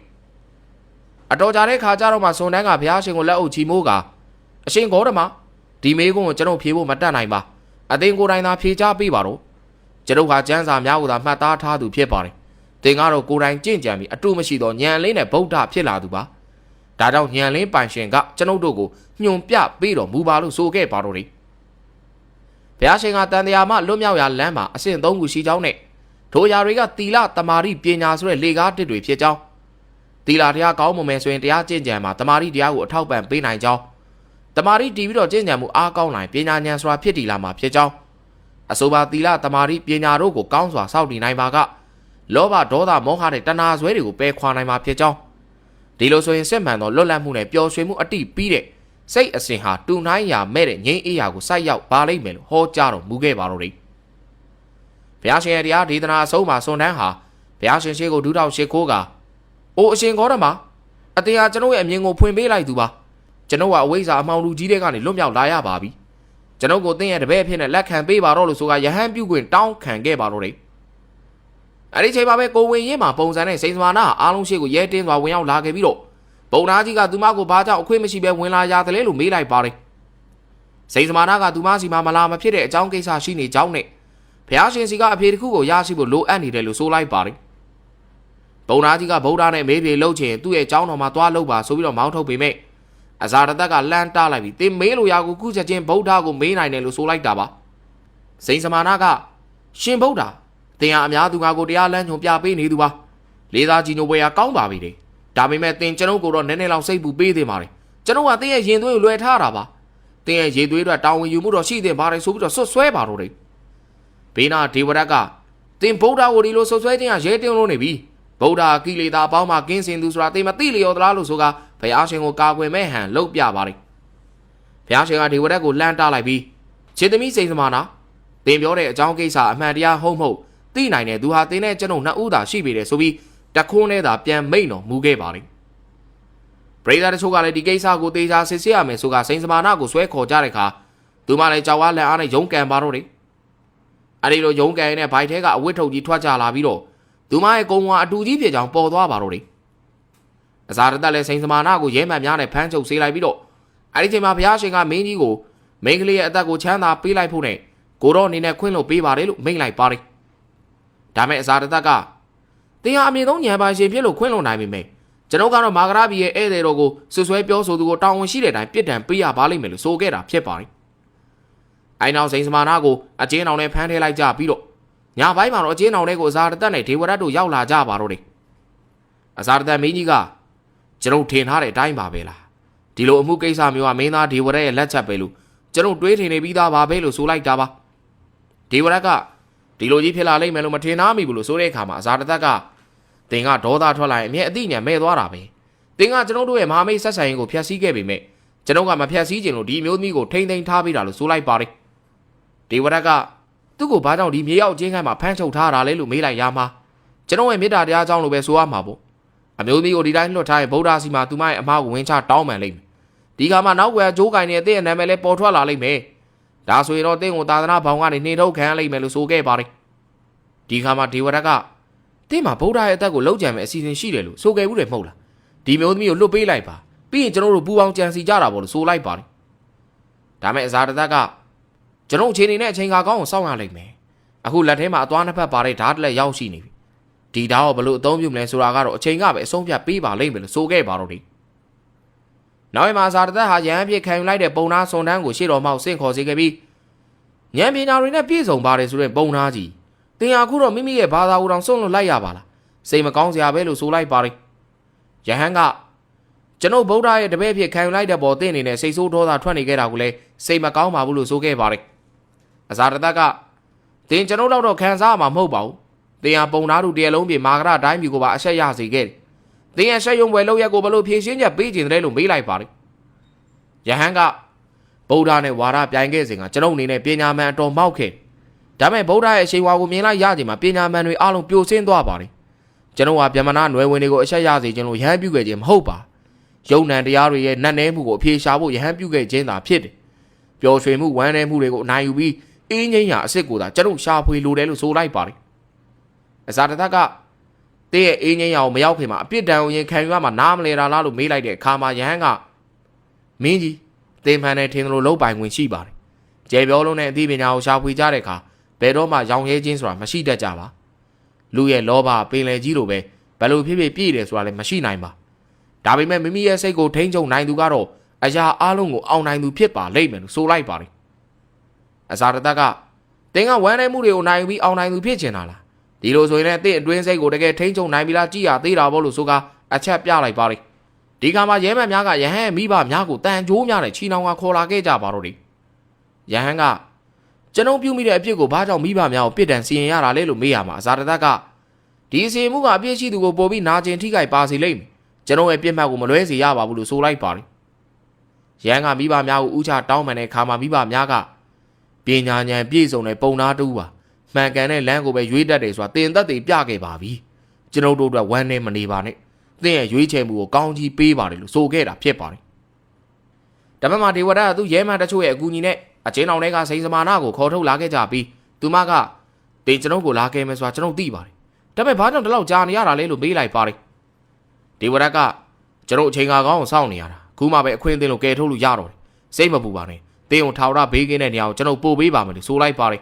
အတော်ကြာတဲ့ခါကျတော့မှစွန်တန်းကဘုရားရှင်ကိုလက်အုပ်ချီမိုးကအရှင်ဂေါတမဒီမေးခွန်းကိုကျွန်တော်ဖြေဖို့မတတ်နိုင်ပါအသင်ကိုယ်တိုင်သာဖြေချပေးပါတော့ကျွန်တော်ကကျမ်းစာများကိုသာမှတ်သားထားသူဖြစ်ပါတယ်သင်ကတော့ကိုယ်တိုင်ကြင့်ကြံပြီးအတုမရှိသောဉာဏ်လင်းနဲ့ဗုဒ္ဓဖြစ်လာသူပါဒါကြောင့်ဉာဏ်လင်းပိုင်ရှင်ကကျွန်ုပ်တို့ကိုညွန်ပြပေးတော်မူပါလို့ဆိုခဲ့ပါတော့တယ် ဘုရားရှင်ကတန်တရားမှလွတ်မြောက်ရာလမ်းမှာအဆင့်သုံးခုရှိကြောင်းနဲ့ထိုအရာတွေကသီလတမာတိပညာဆိုတဲ့လေကားတစ်တွေဖြစ်ကြောင်းသီလတရားကောင်းမှုမယ်ဆိုရင်တရားကျင့်ကြံမှာတမာတိတရားကိုအထောက်ပံ့ပေးနိုင်ကြောင်းတမာတိတည်ပြီးတော့ကျင့်ကြံမှုအားကောင်းနိုင်ပညာဉာဏ်စွာဖြစ်တည်လာမှာဖြစ်ကြောင်းအဆိုပါသီလတမာတိပညာတို့ကိုကောင်းစွာစောင့်တည်နိုင်ပါကလောဘဒေါသမောဟတဲ့တဏှာဆွဲတွေကိုပယ်ခွာနိုင်မှာဖြစ်ကြောင်းဒီလိုဆိုရင်စစ်မှန်သောလွတ်လပ်မှုနဲ့ပျော်ရွှင်မှုအတိပြီးတဲ့ စိတ်အစဉ်ဟာတူနိုင်ရာမဲ့တဲ့ငြိမ်းအေးရာကိုစိုက်ရောက်ပါလိမ့်မယ်လို့ဟောကြားတော်မူခဲ့ပါတော့တယ်ဘုရားရှင်ရဲ့တရားဒေသနာအဆုံးမှာစွန်တန်းဟာဘုရားရှင်ရှိကိုဒူးတောက်ရှိခိုးကအိုအရှင်ဂေါရမအတေဟာကျွန်ုပ်ရဲ့အမြင်ကိုဖွင့်ပေးလိုက်သူပါကျွန်ုပ်ကအဝိဇ္ဇာအမှောင်လူကြီးတွေကနေလွတ်မြောက်လာရပါပြီကျွန်ုပ်ကိုတင်းရဲ့တပည့်အဖြစ်နဲ့လက်ခံပေးပါတော့လို့ဆိုကယဟန်ပြုခွင့်တောင်းခံခဲ့ပါတော့တယ်အဲ့ဒီချိန်မှာပဲကိုဝင်ရင်မှာပုံစံနဲ့စိန်စမာနာအားလုံးရှိကိုရဲတင်းစွာဝင်ရောက်လာခဲ့ပြီးတော့ ပုံနာကြီးကသူမကိုဘာကြောင့်အခွင့်မရှိပဲဝင်လာရတယ်လို့မေးလိုက်ပါတယ်စိန်စမာနာကသူမစီမှာမလာမဖြစ်တဲ့အကြောင်းကိစ္စရှိနေကြောင်းနဲ့ဘုရားရှင်စီကအဖြေတစ်ခုကိုရရှိဖို့လိုအပ်နေတယ်လို့ဆိုလိုက်ပါတယ်ပုံနာကြီးကဗုဒ္ဓနဲ့မေးပြေလှုပ်ချင်သူ့ရဲ့အကြောင်းတော်မှာသွားလှုပ်ပါဆိုပြီးတော့မောင်းထုတ်ပေမဲ့အဇာရတက်ကလန့်တလိုက်ပြီးတင်မေးလို့ရကိုခုချက်ချင်းဗုဒ္ဓကိုမေးနိုင်တယ်လို့ဆိုလိုက်တာပါစိန်စမာနာကရှင်ဗုဒ္ဓတင်ဟာအများသူငါကိုတရားလမ်းညွန်ပြပေးနေသူပါလေးစားကြည်ညိုပွဲဟာကောင်းပါပြီလေ ဒါပေမဲ့တင်ကျွန်ုပ်ကိုတော့နည်းနည်းလောက်စိတ်ပူပေးသေးပါတယ်ကျွန်ုပ်ကတင်းရဲ့ရင်သွေးကိုလွယ်ထားတာပါတင်းရဲ့ရေသွေးအတွက်တောင်းဝင်ယူမှုတော့ရှိသေးပါတယ်ဆိုပြီးတော့ဆွတ်ဆွဲပါတော့တယ်ဘေးနာဒေဝရတ်ကတင်ဗုဒ္ဓကိုဒီလိုဆွတ်ဆွဲခြင်းကရဲတင်းလို့နေပြီဗုဒ္ဓကိလေသာအပေါင်းမှာကင်းစင်သူဆိုတာတင်မသိလျော်သလားလို့ဆိုကဘုရားရှင်ကိုကာကွယ်မဲ့ဟန်လှုပ်ပြပါတယ်ဘုရားရှင်ကဒေဝရတ်ကိုလှမ်းတားလိုက်ပြီးခြေသမီးစိန်စမာနာတင်ပြောတဲ့အကြောင်းကိစ္စအမှန်တရားဟုတ်မဟုတ်သိနိုင်တဲ့သူဟာတင်းနဲ့ကျွန်ုပ်နှစ်ဦးသာရှိပေတယ်ဆိုပြီး တခွန်းနဲ့သာပြန်မိန်တော်မူခဲ့ပါတယ်ပရိသတ်တချို့ကလည်းဒီကိစ္စကိုသေချာစစ်ဆေးရမယ်ဆိုကစိန်စမာနာကိုဆွဲခေါ်ကြတဲ့အခါသူမလည်းကြောက်ဝါလက်အားနဲ့ရုံးကန်ပါတော့တယ်အဲဒီလိုရုံးကန်နေတဲ့ဘိုက်ထဲကအဝတ်ထုတ်ကြီးထွက်ကြလာပြီးတော့သူမရဲ့ကုံဝါအတူကြီးဖြစ်ကြောင်ပေါ်သွားပါတော့တယ်အစာရတက်လည်းစိန်စမာနာကိုရဲမှန်များနဲ့ဖမ်းချုပ်ဆေးလိုက်ပြီးတော့အဲဒီချိန်မှာဘုရားရှင်ကမင်းကြီးကိုမိန်းကလေးရဲ့အသက်ကိုချမ်းသာပေးလိုက်ဖို့နဲ့ကိုတော့အနေနဲ့ခွင့်လို့ပေးပါတယ်လို့မိန့်လိုက်ပါတယ်ဒါမဲ့အစာရတက်က တင်ဟာအမြင့်ဆုံးညံပါရှင်ဖြစ်လို့ခွင့်လွန်နိုင်ပေမဲ့ကျွန်ုပ်ကတော့မာဂရဘီရဲ့ဧည့်သည်တော်ကိုဆွဆွဲပြောဆိုသူကိုတာဝန်ရှိတဲ့အတိုင်းပြစ်ဒဏ်ပေးရပါလိမ့်မယ်လို့ဆိုခဲ့တာဖြစ်ပါတယ်။အိုင်နောက်စိန်စမာနာကိုအကျဉ်းအောင်နဲ့ဖမ်းထဲလိုက်ကြပြီးတော့ညပိုင်းမှာတော့အကျဉ်းအောင်တွေကိုအစာရတက်နဲ့ဒေဝရတ်တို့ရောက်လာကြပါတော့တယ်။အစာရတက်မင်းကြီးကကျွန်ုပ်ထင်ထားတဲ့အတိုင်းပါပဲလား။ဒီလိုအမှုကိစ္စမျိုးကမင်းသားဒေဝရတ်ရဲ့လက်ချက်ပဲလို့ကျွန်ုပ်တွေးထင်နေပြီးသားပါပဲလို့ဆိုလိုက်တာပါ။ဒေဝရတ်ကဒီလိုကြီးဖြစ်လာလိမ့်မယ်လို့မထင်သားမိဘူးလို့ဆိုတဲ့အခါမှာအစာရတက်က တင်ကဒေါသထွက်လာရင်အမြဲအသိဉာဏ်မဲ့သွားတာပဲတင်ကကျွန်တော်တို့ရဲ့မဟာမိတ်ဆက်ဆံရေးကိုဖျက်ဆီးခဲ့ပေမဲ့ကျွန်တော်ကမဖျက်ဆီးခြင်းလို့ဒီအမျိုးသမီးကိုထိမ့်သိမ်းထားပေးတာလို့ဆိုလိုက်ပါတယ်ဒေဝရတ်ကသူ့ကိုဘာကြောင့်ဒီမြေရောက်ချင်းခိုင်းမှာဖမ်းချုပ်ထားတာလဲလို့မေးလိုက်ရမှာကျွန်တော်ရဲ့မေတ္တာတရားကြောင့်လို့ပဲဆိုရမှာပေါ့အမျိုးသမီးကိုဒီတိုင်းလွတ်ထားရင်ဗုဒ္ဓစီမှာသူမရဲ့အမားကိုဝင်ချတောင်းပန်လိမ့်မယ်ဒီကမှာနောက်ွယ်ဂျိုးကင်နေတဲ့အတဲ့နာမည်လဲပေါ်ထွက်လာလိမ့်မယ်ဒါဆိုရင်တော့တင့်ကိုသာသနာဘောင်ကနေနှင်ထုတ်ခံရလိမ့်မယ်လို့ဆိုခဲ့ပါတယ်ဒီခါမှာဒေဝရတ်က တင့်မှာဗုဒ္ဓရဲ့အသက်ကိုလောက်ကြံမဲ့အစီအစဉ်ရှိတယ်လို့ဆိုခဲ့ဘူးတယ်မဟုတ်လားဒီမျိုးသမီးကိုလွတ်ပေးလိုက်ပါပြီးရင်ကျွန်တော်တို့ပူပေါင်းကြံစီကြတာပေါ့လို့ဆိုလိုက်ပါတယ်ဒါမဲ့အဇာတသက်ကကျွန်တော်အချိန်နေနဲ့အချိန်ခါကောင်းကိုစောင့်ရလိမ့်မယ်အခုလက်ထဲမှာအသွားနှစ်ဖက်ပါတဲ့ဓာတ်တစ်လက်ရောက်ရှိနေပြီဒီဓာတ်ကိုဘလို့အသုံးပြုမလဲဆိုတာကတော့အချိန်ကပဲအဆုံးဖြတ်ပေးပါလိမ့်မယ်လို့ဆိုခဲ့ပါတော့တယ်နောက်ရမှာအဇာတသက်ဟာရဟန်းပြည့်ခံယူလိုက်တဲ့ပုံနာစွန်တန်းကိုရှေ့တော်မှောက်ဆင့်ခေါ်စေခဲ့ပြီးဉာဏ်ပညာတွေနဲ့ပြည့်စုံပါတယ်ဆိုတဲ့ပုံနာကြီး တင်ဟာခုတော့မိမိရဲ့ဘာသာကိုတောင်စွန့်လွတ်လိုက်ရပါလားစိတ်မကောင်းစရာပဲလို့ဆိုလိုက်ပါတယ်ယဟန်ကကျွန်ုပ်ဗုဒ္ဓရဲ့တပည့်ဖြစ်ခံယူလိုက်တဲ့ပေါ်တင့်အနေနဲ့စိတ်ဆိုးဒေါသထွက်နေခဲ့တာကိုလည်းစိတ်မကောင်းပါဘူးလို့ဆိုခဲ့ပါတယ်အဇာတတကတင်ကျွန်ုပ်တော့ခံစားမှာမဟုတ်ပါဘူးတင်ဟာပုံသားတို့တရလုံးပြေမာဂရအတိုင်းမျိုးကိုပါအဆက်ရစေခဲ့တယ်တင်ရဲ့ဆက်ယုံပွဲလောက်ရက်ကိုဘလို့ဖြည့်ရှင်းချက်ပေးခြင်းတည်းလို့မေးလိုက်ပါတယ်ယဟန်ကဗုဒ္ဓနဲ့ဝါရပြိုင်ခဲ့စဉ်ကကျွန်ုပ်အနေနဲ့ပညာမှန်အတော်မောက်ခဲ့ ဒါမဲ့ဗုဒ္ဓရဲ့အရှိန်ဝါကိုမြင်လိုက်ရချိန်မှာပညာမှန်တွေအလုံးပြိုဆင်းသွားပါတယ်ကျွန်တော်ဟာဗျမနာနွယ်ဝင်တွေကိုအဆက်ရစေခြင်းလို့ရဟန်းပြုခဲ့ခြင်းမဟုတ်ပါယုံ nant တရားတွေရဲ့နတ်နဲမှုကိုအပြေရှားဖို့ယဟန်းပြုခဲ့ခြင်းသာဖြစ်တယ်ပျော်ရွှင်မှုဝမ်းနည်းမှုတွေကိုအနိုင်ယူပြီးအင်းငိမ့်ရာအစ်စ်ကိုသာကျွန်တော်ရှာဖွေလိုတယ်လို့ဆိုလိုက်ပါတယ်အစာတသက်ကတည့်ရဲ့အင်းငိမ့်ရာကိုမရောက်ခင်မှာအပြစ်ဒဏ်ကိုရင်ခံယူရမှာနားမလဲတာလားလို့မေးလိုက်တဲ့အခါမှာယဟန်ကမင်းကြီးသင်္ဖန်နဲ့ထင်လို့လုံးပိုင်ဝင်ရှိပါတယ်ကျယ်ပြောလုံးနဲ့အသိပညာကိုရှာဖွေကြတဲ့အခါ ဘယ်တော့မှရောင်ရဲခြင်းဆိုတာမရှိတတ်ကြပါလူရဲ့လောဘပင်လယ်ကြီးလိုပဲဘယ်လိုဖြစ်ဖြစ်ပြည့်တယ်ဆိုတာလည်းမရှိနိုင်ပါဒါပေမဲ့မိမိရဲ့စိတ်ကိုထိန်းချုပ်နိုင်သူကတော့အရာအလုံးကိုအောင်နိုင်သူဖြစ်ပါလိမ့်မယ်လို့ဆိုလိုက်ပါတယ်အစာတသက်ကတင်ကဝမ်းနေမှုတွေကိုနိုင်ပြီးအောင်နိုင်သူဖြစ်ချင်တာလားဒီလိုဆိုရင်လည်းတင့်အတွင်းစိတ်ကိုတကယ်ထိန်းချုပ်နိုင်ပြီလားကြည်ရသေးတာပေါ့လို့ဆိုကအချက်ပြလိုက်ပါလိမ့်ဒီကမှာရဲမန်များကယဟန်မိဘများကိုတန်ကြိုးများနဲ့ချီနှောင်ကခေါ်လာခဲ့ကြပါတော့တယ်ယဟန်က ကျွန်ုပ်ပြုမိတဲ့အပြစ်ကိုဘာကြောင့်မိဘများကိုပြစ်ဒဏ်စီရင်ရတာလဲလို့မေးရမှာအဇာတသက်ကဒီအစီအမှုကအပြစ်ရှိသူကိုပို့ပြီးနာကျင်ထိခိုက်ပါစေလိမ့်မယ်ကျွန်ုပ်ရဲ့ပြစ်မှတ်ကိုမလွဲစေရပါဘူးလို့ဆိုလိုက်ပါတယ်ရန်ကမိဘများကိုဥချတောင်းပန်တဲ့ခါမှာမိဘများကပညာဉာဏ်ပြည့်စုံတဲ့ပုံနာတူပါမှန်ကန်တဲ့လမ်းကိုပဲရွေးတတ်တယ်ဆိုတာတင်သက်တွေပြခဲ့ပါပြီကျွန်ုပ်တို့အတွက်ဝမ်းနေမနေပါနဲ့သင်ရဲ့ရွေးချယ်မှုကိုကောင်းကြီးပေးပါတယ်လို့ဆိုခဲ့တာဖြစ်ပါတယ်ဒါပေမဲ့ဒေဝဒကသူ့ရဲမတချို့ရဲ့အကူအညီနဲ့ အချင်းအောင်တွေကစိန်စမာနာကိုခေါ်ထုတ်လာခဲ့ကြပြီးသူမကတင်ကျွန်ုပ်ကိုလာခဲ့မယ်ဆိုတာကျွန်ုပ်သိပါတယ်ဒါပေမဲ့ဘာကြောင့်ဒီလောက်ကြာနေရတာလဲလို့မေးလိုက်ပါတယ်ဒေဝရတ်ကကျွန်ုပ်အချိန်ကာကောင်းကိုစောင့်နေရတာခုမှပဲအခွင့်အသင်းလို့ကယ်ထုတ်လို့ရတော့တယ်စိတ်မပူပါနဲ့တင်းကိုထာဝရဘေးကင်းတဲ့နေရာကိုကျွန်ုပ်ပို့ပေးပါမယ်လို့ဆိုလိုက်ပါတယ်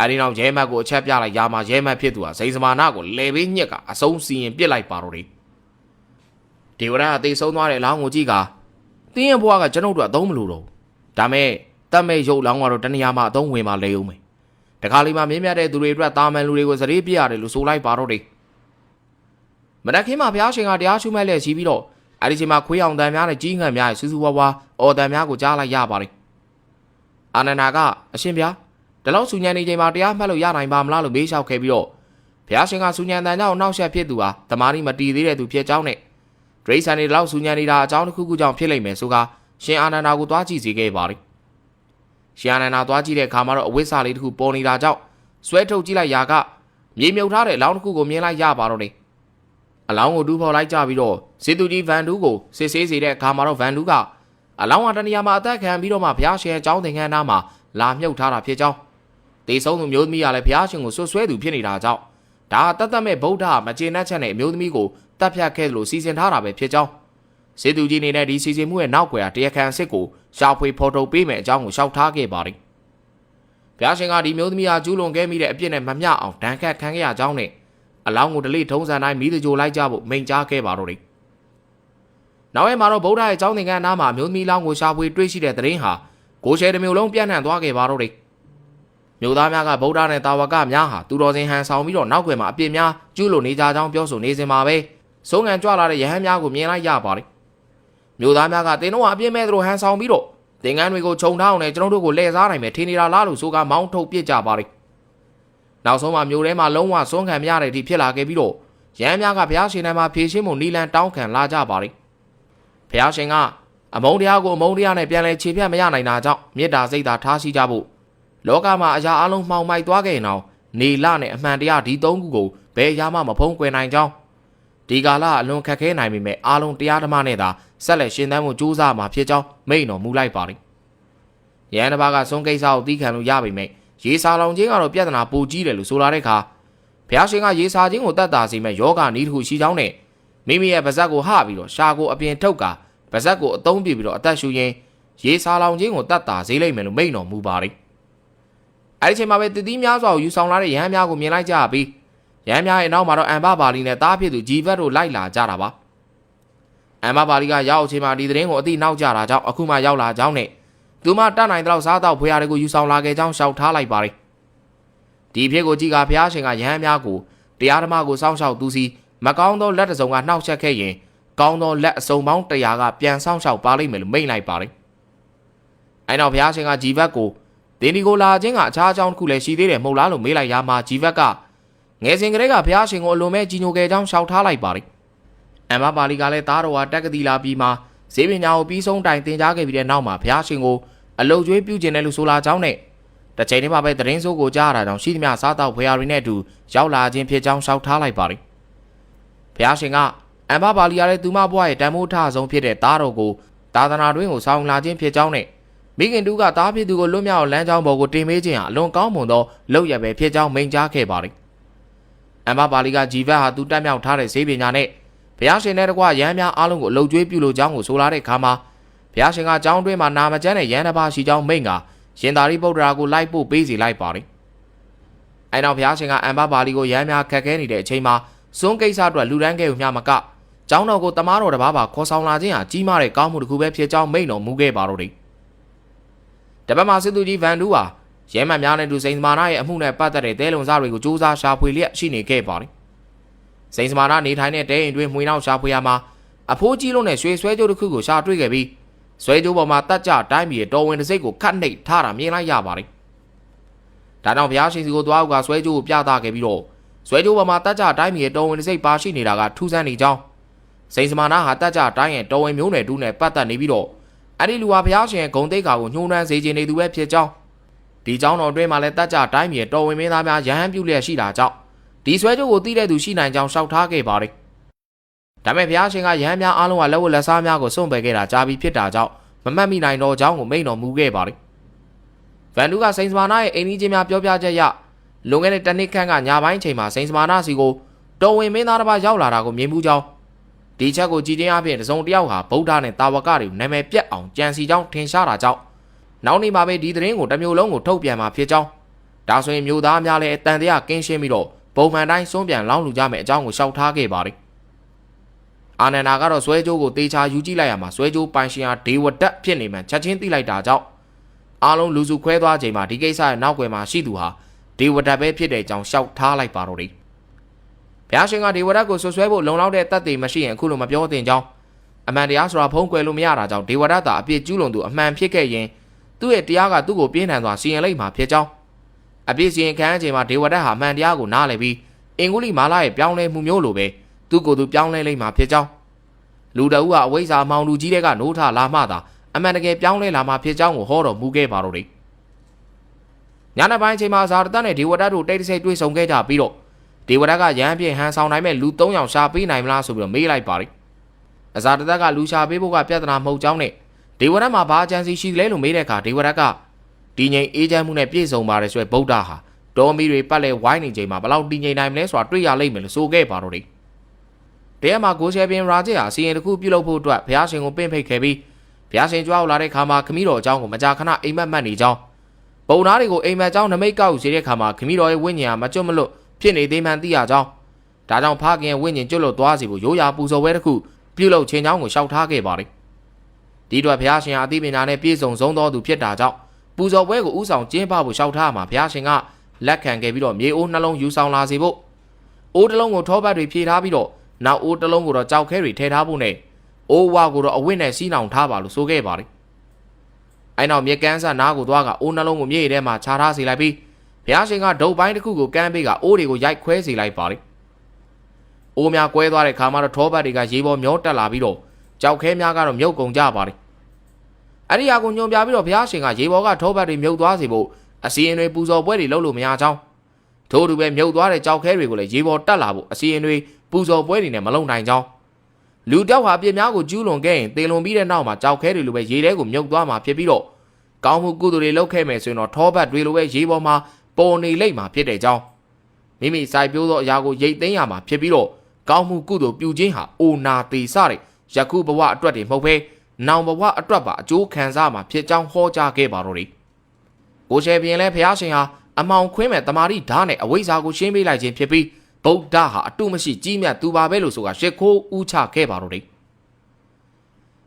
အဲဒီနောက်ရဲမတ်ကိုအချက်ပြလိုက်ရာမှာရဲမတ်ဖြစ်သူဟာစိန်စမာနာကိုလဲပေးညက်ကအဆုံးစီရင်ပစ်လိုက်ပါတော့တယ်ဒေဝရတ်ကတေဆုံးသွားတဲ့အလောင်းကိုကြည့်ကတင်းရဲ့ဘွားကကျွန်ုပ်တို့အသုံးမလို့တော့ဒါမဲ့ တတ်မဲ့ရုပ်လောင်းကတော့တနေရာမှာအသုံးဝင်มาလဲအောင်မယ်တခါလေးမှမင်းမြတ်တဲ့သူတွေအတွက်တာမန်လူတွေကိုစရေးပြရတယ်လို့ဆိုလိုက်ပါတော့တယ်မနက်ခင်းမှာဘုရားရှင်ကတရားရှုမှတ်လက်ရှိပြီးတော့အဲ့ဒီချိန်မှာခွေးအောင်တန်များနဲ့ကြီးငတ်များရဲ့စူးစူးဝါးဝါအော်တန်များကိုကြားလိုက်ရပါတယ်အာနန္ဒာကအရှင်ဗျာဒီလောက်ဆူညံနေချိန်မှာတရားမှတ်လို့ရနိုင်ပါမလားလို့မေးလျှောက်ခဲ့ပြီးတော့ဘုရားရှင်ကဆူညံတန်ကြောင့်နှောက်ယှက်ဖြစ်သူဟာတမာရီမတီသေးတဲ့သူဖြစ်ကြောင်းနဲ့ဒရိဆန်နေဒီလောက်ဆူညံနေတာအကြောင်းတစ်ခုခုကြောင့်ဖြစ်လိမ့်မယ်ဆိုကရှင်အာနန္ဒာကိုသွားကြည့်စေခဲ့ပါတယ် ရှင်အာနန္ဒာသွားကြည့်တဲ့အခါမှာတော့အဝိဇ္ဇာလေးတစ်ခုပေါ်နေတာကြောင့်ဆွဲထုတ်ကြည့်လိုက်ရာကမြေမြုပ်ထားတဲ့အလောင်းတစ်ခုကိုမြင်လိုက်ရပါတော့တယ်အလောင်းကိုတူးဖော်လိုက်ကြပြီးတော့ဇေသူကြီးဗန်ဒူးကိုစစ်ဆေးစေတဲ့အခါမှာတော့ဗန်ဒူးကအလောင်းဟာတနေရာမှာအသက်ခံပြီးတော့မှဘုရားရှင်အကြောင်းသင်္ကန်းသားမှာလာမြုပ်ထားတာဖြစ်ကြောင်းတေဆုံးသူမျိုးသမီးကလည်းဘုရားရှင်ကိုဆွဆွဲသူဖြစ်နေတာကြောင့်ဒါတတ်တတ်မဲ့ဗုဒ္ဓမကျေနပ်ချက်နဲ့အမျိုးသမီးကိုတတ်ဖြတ်ခဲ့သလိုစီစဉ်ထားတာပဲဖြစ်ကြောင်း ဇေသူကြီးနေနဲ့ဒီစီစဉ်မှုရဲ့နောက်ွယ်ဟာတရားခံအစ်စ်ကိုရှာဖွေဖော်ထုတ်ပေးမယ်အကြောင်းကိုရှောက်ထားခဲ့ပါတယ်ဘုရားရှင်ကဒီမျိုးသမီးဟာကျူးလွန်ခဲ့မိတဲ့အပြစ်နဲ့မမျှအောင်ဒဏ်ခတ်ခံခဲ့ရကြောင်းနဲ့အလောင်းကိုဒလိထုံးစံတိုင်းမိသူကြိုလိုက်ကြဖို့မိန့်ကြားခဲ့ပါတော့တယ်။နောက်ရက်မှာတော့ဗုဒ္ဓရဲ့အကြောင်းသင်္ကန်းအနားမှာမျိုးသမီးလောင်းကိုရှာဖွေတွေ့ရှိတဲ့သတင်းဟာကိုရှယ်တစ်မျိုးလုံးပြန့်နှံ့သွားခဲ့ပါတော့တယ်။မြို့သားများကဗုဒ္ဓနဲ့တာဝကများဟာသူတော်စင်ဟန်ဆောင်ပြီးတော့နောက်ွယ်မှာအပြစ်များကျူးလွန်နေကြကြောင်းပြောဆိုနေစဉ်မှာပဲစိုးငံကြွလာတဲ့ရဟန်းများကိုမြင်လိုက်ရပါတယ်။ မြို့သားများကတင်းတို့ဟာအပြစ်မဲ့သူတို့ဟန်ဆောင်ပြီးတော့သင်္ကန်းတွေကိုခြုံထားအောင်နဲ့ကျွန်တော်တို့ကိုလှည့်စားနိုင်မယ်ထင်နေတာလားလို့ဆိုကမောင်းထုတ်ပြစ်ကြပါတယ်။နောက်ဆုံးမှာမြို့ထဲမှာလုံးဝစွန့်ခံမရတဲ့အထိဖြစ်လာခဲ့ပြီးတော့ရဟန်းများကဘုရားရှင်ထဲမှာဖြည့်ရှင်းမှုနီလန်တောင်းခံလာကြပါတယ်။ဘုရားရှင်ကအမုန်းတရားကိုအမုန်းတရားနဲ့ပြန်လဲခြေပြတ်မရနိုင်တာကြောင့်မေတ္တာစိတ်သာထားရှိကြဖို့လောကမှာအရာအလုံးမှောင်မိုက်သွားခဲ့ရင်တော့နေလနဲ့အမှန်တရားဒီသုံးခုကိုဘယ်အရာမှမဖုံးကွယ်နိုင်ကြောင်းဒီကာလအလွန်ခက်ခဲနိုင်ပေမဲ့အားလုံးတရားဓမ္မနဲ့သာ ဆက်လက်ရှင်သန်မှုကြိုးစားမှာဖြစ်ကြောင်းမိန့်တော်မူလိုက်ပါတယ်။ရဟန်းတစ်ပါးကဆုံးကိစ္စကိုသိခံလို့ရပေမဲ့ရေစာလောင်ခြင်းကတော့ပြဿနာပိုကြီးတယ်လို့ဆိုလာတဲ့အခါဘုရားရှင်ကရေစာခြင်းကိုတတ်တာစီမဲ့ယောဂနီးတစ်ခုရှိကြောင်းနဲ့မိမိရဲ့ပါဇက်ကိုဟပြီးတော့ရှာကိုအပြင်ထုတ်ကာပါဇက်ကိုအသုံးပြပြီးတော့အသက်ရှူရင်းရေစာလောင်ခြင်းကိုတတ်တာစေလိမ့်မယ်လို့မိန့်တော်မူပါတယ်။အဲဒီချိန်မှာပဲတတိများစွာကိုယူဆောင်လာတဲ့ရဟန်းများကိုမြင်လိုက်ကြပြီးရဟန်းများရဲ့နောက်မှာတော့အမ်ဘပါလီနဲ့တားဖြစ်သူဂျီဗတ်တို့လိုက်လာကြတာပါ။ အမ်ဘပါလီကရောက်အချိန်မှာဒီသတင်းကိုအတိနောက်ကြတာကြောင့်အခုမှရောက်လာကြောင်းနဲ့သူမတတ်နိုင်တဲ့လောက်စားတော့ဖွေရတယ်ကိုယူဆောင်လာခဲ့ကြောင်းရှောက်ထားလိုက်ပါတယ်။ဒီဖြစ်ကိုကြည့်ကဘုရားရှင်ကရဟန်းများကိုတရားဓမ္မကိုစောင့်ရှောက်သူစီမကောင်းသောလက်တစုံကနှောက်ချက်ခဲ့ရင်ကောင်းသောလက်အစုံပေါင်း100ကပြန်ဆောင်ရှောက်ပါလိမ့်မယ်လို့မိန့်လိုက်ပါတယ်။အဲနောက်ဘုရားရှင်ကဂျီဗတ်ကိုတင်းဒီကိုလာခြင်းကအခြားအကြောင်းတစ်ခုလည်းရှိသေးတယ်မဟုတ်လားလို့မေးလိုက်ရမှာဂျီဗတ်ကငယ်စဉ်ကလေးကဘုရားရှင်ကိုအလွန်မဲ့ကြီးညိုခဲ့ကြောင်းရှောက်ထားလိုက်ပါတယ်။ အမ်မပါလီကလည်းသားတော်ဟာတက်ကတိလာပြီးမှဈေးပညာကိုပြီးဆုံးတိုင်တင်ကြားခဲ့ပြီးတဲ့နောက်မှာဘုရားရှင်ကိုအလုတ်ကျွေးပြုကျင်တယ်လို့ဆိုလာကြောင်းနဲ့တစ်ချိန်တည်းမှာပဲသတင်းစိုးကိုကြားရတာကြောင့်ရှိသမျှစားတော့ဖွေရတွေနဲ့အတူရောက်လာခြင်းဖြစ်ကြောင်းရှောက်ထားလိုက်ပါတယ်။ဘုရားရှင်ကအမ်ဘပါလီယာရဲ့သူမဘွားရဲ့တန်မိုးထဆုံးဖြစ်တဲ့သားတော်ကိုသာသနာတွင်ကိုဆောင်းလာခြင်းဖြစ်ကြောင်းနဲ့မိခင်တူကသားဖြစ်သူကိုလွတ်မြောက်လမ်းကြောင်းပေါ်ကိုတင်ပေးခြင်းဟာအလွန်ကောင်းမွန်သောလုပ်ရပဲဖြစ်ကြောင်းမိန့်ကြားခဲ့ပါတယ်။အမ်ဘပါလီကဂျီဗတ်ဟာသူတက်မြောက်ထားတဲ့ဈေးပညာနဲ့ ဘုရားရှင်နဲ့တကွရဟန်းများအားလုံးကိုအလုတ်ကျွေးပြုလို့ကြောင်းကိုဆိုလာတဲ့အခါမှာဘုရားရှင်ကကြောင်းတွင်းမှာနာမကျမ်းတဲ့ရဟန်းတစ်ပါးရှိကြောင်းမိန့်ကရှင်သာရိပုတ္တရာကိုလိုက်ပို့ပေးစီလိုက်ပါတယ်။အဲနောက်ဘုရားရှင်ကအမ်ဘပါလီကိုရဟန်းများခက်ခဲနေတဲ့အချိန်မှာစွန်းကိစ္စအတွက်လူဒန်းခဲ့ုံမျှမကကျောင်းတော်ကိုတမားတော်တစ်ပါးပါခေါ်ဆောင်လာခြင်းဟာကြီးမားတဲ့ကောင်းမှုတစ်ခုပဲဖြစ်ကြောင်းမိန့်တော်မူခဲ့ပါတော့တယ်။တပတ်မှာစစ်သူကြီးဗန်ဒူးဟာရဲမှန်များနဲ့တူစိန်သမာနာရဲ့အမှုနဲ့ပတ်သက်တဲ့တဲလုံစားတွေကိုစူးစမ်းရှာဖွေလျက်ရှိနေခဲ့ပါတယ်။ စိန်သမာနာနေထိုင်တဲ့တဲအိမ်တွင်မှွေနောက်ရှာဖွေရမှာအဖိုးကြီးလုံးနဲ့ရွှေဆွဲကြိုးတစ်ခုကိုရှာတွေ့ခဲ့ပြီးဆွဲကြိုးပေါ်မှာတက်ကြတိုင်းပြည်တော်ဝင်တစ်စိတ်ကိုခတ်နှိပ်ထားတာမြင်လိုက်ရပါတယ်။ဒါကြောင့်ဘုရားရှင်စီကိုသွားဥကဆွဲကြိုးကိုပြသခဲ့ပြီးတော့ဆွဲကြိုးပေါ်မှာတက်ကြတိုင်းပြည်တော်ဝင်တစ်စိတ်ပါရှိနေတာကထူးဆန်းနေကြောင်းစိန်စမာနာဟာတက်ကြတိုင်းရဲ့တော်ဝင်မျိုးနယ်တူးနဲ့ပတ်သက်နေပြီးတော့အဲ့ဒီလူဟာဘုရားရှင်ဂုံတိတ်ကာကိုညှိုးနှမ်းစေခြင်းနေသူပဲဖြစ်ကြောင်းဒီเจ้าတော်အတွင်းမှာလည်းတက်ကြတိုင်းမြေတော်ဝင်မင်းသားများရဟန်းပြုလျက်ရှိတာကြောင့် ဒီဆွဲကြိုးကိုသိတဲ့သူရှိနိုင်ကြောင်းရှောက်ထားခဲ့ပါတယ်ဒါပေမဲ့ဘုရားရှင်ကရဟန်းများအားလုံးကလက်ဝတ်လက်စားများကိုစွန့်ပယ်ခဲ့တာကြာပြီးဖြစ်တာကြောင့်မမှတ်မိနိုင်တော့ကြောင်းကိုမိန့်တော်မူခဲ့ပါတယ်ဗန်ဒူးကစိန်စမာနာရဲ့အိမ်ကြီးချင်းများပြောပြချက်ရလွန်ခဲ့တဲ့တနှစ်ခန့်ကညပိုင်းချိန်မှာစိန်စမာနာစီကိုတော်ဝင်မင်းသားတစ်ပါးရောက်လာတာကိုမြင်မှုကြောင်းဒီချက်ကိုကြည်တင်အပြင်တစုံတစ်ယောက်ဟာဗုဒ္ဓနဲ့တာဝကတွေကိုနာမည်ပြတ်အောင်ကြံစီကြောင်းထင်ရှားတာကြောင့်နောက်နေ့မှာပဲဒီသတင်းကိုတစ်မျိုးလုံးကိုထုတ်ပြန်มาဖြစ်ကြောင်းဒါဆိုရင်မျိုးသားများလည်းအတန်တရားကင်းရှင်းပြီးတော့ ပုံမှန်တိုင်းစွန့်ပြန်လောင်းလူကြမယ်အကြောင်းကိုရှောက်ထားခဲ့ပါတယ်အာနန္ဒာကတော့ဆွဲကြိုးကိုတေချာယူကြည့်လိုက်ရမှာဆွဲကြိုးပိုင်ရှင်ဟာဒေဝတက်ဖြစ်နေမှချက်ချင်းသိလိုက်တာကြောင့်အားလုံးလူစုခွဲသွားချိန်မှာဒီကိစ္စရဲ့နောက်ွယ်မှာရှိသူဟာဒေဝတက်ပဲဖြစ်တဲ့အကြောင်းရှောက်ထားလိုက်ပါတော့တယ်ဘုရားရှင်ကဒေဝရတ်ကိုဆွဆွဲဖို့လုံလောက်တဲ့တတ်သိမရှိရင်အခုလိုမပြောသင့်ကြောင်းအမှန်တရားဆိုတာဖုံးကွယ်လို့မရတာကြောင့်ဒေဝရတ်သာအပြစ်ကျူးလွန်သူအမှန်ဖြစ်ခဲ့ရင်သူ့ရဲ့တရားကသူ့ကိုပြင်းထန်စွာစီရင်လိုက်မှာဖြစ်ကြောင်း အပြစ်စီရင်ခံအချိန်မှာဒေဝရတ်ဟာအမှန်တရားကိုနားလည်ပြီးအင်္ဂုလိမာလာရဲ့ပြောင်းလဲမှုမျိုးလိုပဲသူ့ကိုယ်သူပြောင်းလဲလိုက်မှာဖြစ်ကြောင်းလူတအုပ်ကအဝိဇ္ဇာမောင်လူကြီးတွေကနိုးထလာမှသာအမှန်တကယ်ပြောင်းလဲလာမှာဖြစ်ကြောင်းကိုဟောတော်မူခဲ့ပါတော့တယ်ညနေပိုင်းအချိန်မှာဇာတတနဲ့ဒေဝရတ်တို့တိတ်တဆိတ်တွေ့ဆုံခဲ့ကြပြီးတော့ဒေဝရတ်ကရဟန်းပြည့်ဟန်ဆောင်နိုင်မဲ့လူ၃ယောက်ရှာပေးနိုင်မလားဆိုပြီးတော့မေးလိုက်ပါတယ်အဇာတတကလူရှာပေးဖို့ကပြဿနာမဟုတ်ကြောင်းနဲ့ဒေဝရတ်မှာဘာအကြံစီရှိလဲလို့မေးတဲ့အခါဒေဝရတ်က တည်ငြိမ်အေးချမ်းမှုနဲ့ပြည့်စုံပါတယ်ဆိုရယ်ဗုဒ္ဓဟာတော်မီတွေပတ်လဲဝိုင်းနေချိန်မှာဘလောက်တည်ငြိမ်နိုင်မလဲဆိုတာတွေ့ရလိမ့်မယ်လို့ဆိုခဲ့ပါတော့တယ်တဲမှာကိုရှယ်ပင်ရာဂျစ်ဟာစီရင်တစ်ခုပြုလုပ်ဖို့အတွက်ဘုရားရှင်ကိုပင့်ဖိတ်ခဲ့ပြီးဘုရားရှင်ကြွားလာတဲ့ခါမှာခမည်းတော်အကြောင်းကိုမကြာခဏအိမ်မက်မှတ်နေကြောင်းပုံနာတွေကိုအိမ်မက်အကြောင်းနမိတ်ကောက်ယူစေတဲ့ခါမှာခမည်းတော်ရဲ့ဝိညာဉ်ဟာမကျွတ်မလွတ်ဖြစ်နေသေးမှန်သိရကြောင်းဒါကြောင့်ဖခင်ရဲ့ဝိညာဉ်ကျွတ်လွတ်သွားစီဖို့ရိုးရာပူဇော်ပွဲတစ်ခုပြုလုပ်ခြင်းကြောင်းကိုရှောက်ထားခဲ့ပါတယ်ဒီတော့ဘုရားရှင်ဟာအသိပညာနဲ့ပြည့်စုံဆုံးသောသူဖြစ်တာကြောင့် ပူဇော်ပွဲကိုဥဆောင်ကျင်းပဖို့ရှောက်ထားမှာဘုရားရှင်ကလက်ခံခဲ့ပြီးတော့မြေအိုးနှလုံးယူဆောင်လာစေဖို့အိုးတစ်လုံးကိုထောပတ်တွေဖြည့်ထားပြီးတော့နောက်အိုးတစ်လုံးကိုတော့ကြောက်ခဲတွေထည့်ထားဖို့နဲ့အိုးဝါကိုတော့အဝတ်နဲ့စီးနှောင်ထားပါလို့ဆိုခဲ့ပါတယ်အဲနောက်မြေကန်းဆာနားကိုသွားကအိုးနှလုံးကိုမြေထဲမှာခြာထားစေလိုက်ပြီးဘုရားရှင်ကဒုတ်ပိုင်းတစ်ခုကိုကမ်းပေးကအိုးတွေကိုရိုက်ခွဲစေလိုက်ပါတယ်အိုးများကွဲသွားတဲ့ခါမှာတော့ထောပတ်တွေကရေပေါ်မျောတက်လာပြီးတော့ကြောက်ခဲများကတော့မြုပ်ကုန်ကြပါတယ် အဲ့ဒီဟာကိုညွန်ပြပြီးတော့ဘုရားရှင်ကရေပေါ်ကထောပတ်တွေမြုပ်သွားစေဖို့အစီရင်တွေပူဇော်ပွဲတွေလုပ်လို့မရကြောင်းထို့တူပဲမြုပ်သွားတဲ့ကြောက်ခဲတွေကိုလည်းရေပေါ်တက်လာဖို့အစီရင်တွေပူဇော်ပွဲတွေနဲ့မလုံနိုင်ကြောင်းလူတောက်ဟာပြစ်များကိုကျူးလွန်ခဲ့ရင်တေလွန်ပြီးတဲ့နောက်မှာကြောက်ခဲတွေလိုပဲရေထဲကိုမြုပ်သွားမှာဖြစ်ပြီးတော့ကောင်းမှုကုသိုလ်တွေလုပ်ခဲ့မယ်ဆိုရင်တော့ထောပတ်တွေလိုပဲရေပေါ်မှာပေါ်နေလိမ့်မှာဖြစ်တဲ့ကြောင်းမိမိစိုက်ပျိုးသောအရာကိုရိတ်သိမ်းရမှာဖြစ်ပြီးတော့ကောင်းမှုကုသိုလ်ပြုခြင်းဟာအိုနာသေးစတဲ့ယခုဘဝအတွက်တွေမဟုတ်ဘဲ နောင်ဘဝအတွက်ပါအကျိုးခံစားမှာဖြစ်ကြောင်းဟောကြားခဲ့ပါတော့တယ်ကိုရှယ်ပြင်လဲဖះရှင်ဟာအမောင်ခွင်းမဲ့တမာတိဓာတ်နဲ့အဝိဇ္ဇာကိုရှင်းပေးလိုက်ခြင်းဖြစ်ပြီးဗုဒ္ဓဟာအတုမရှိကြီးမြတ်သူပါပဲလို့ဆိုတာရှ िख ိုးဥချခဲ့ပါတော့တယ်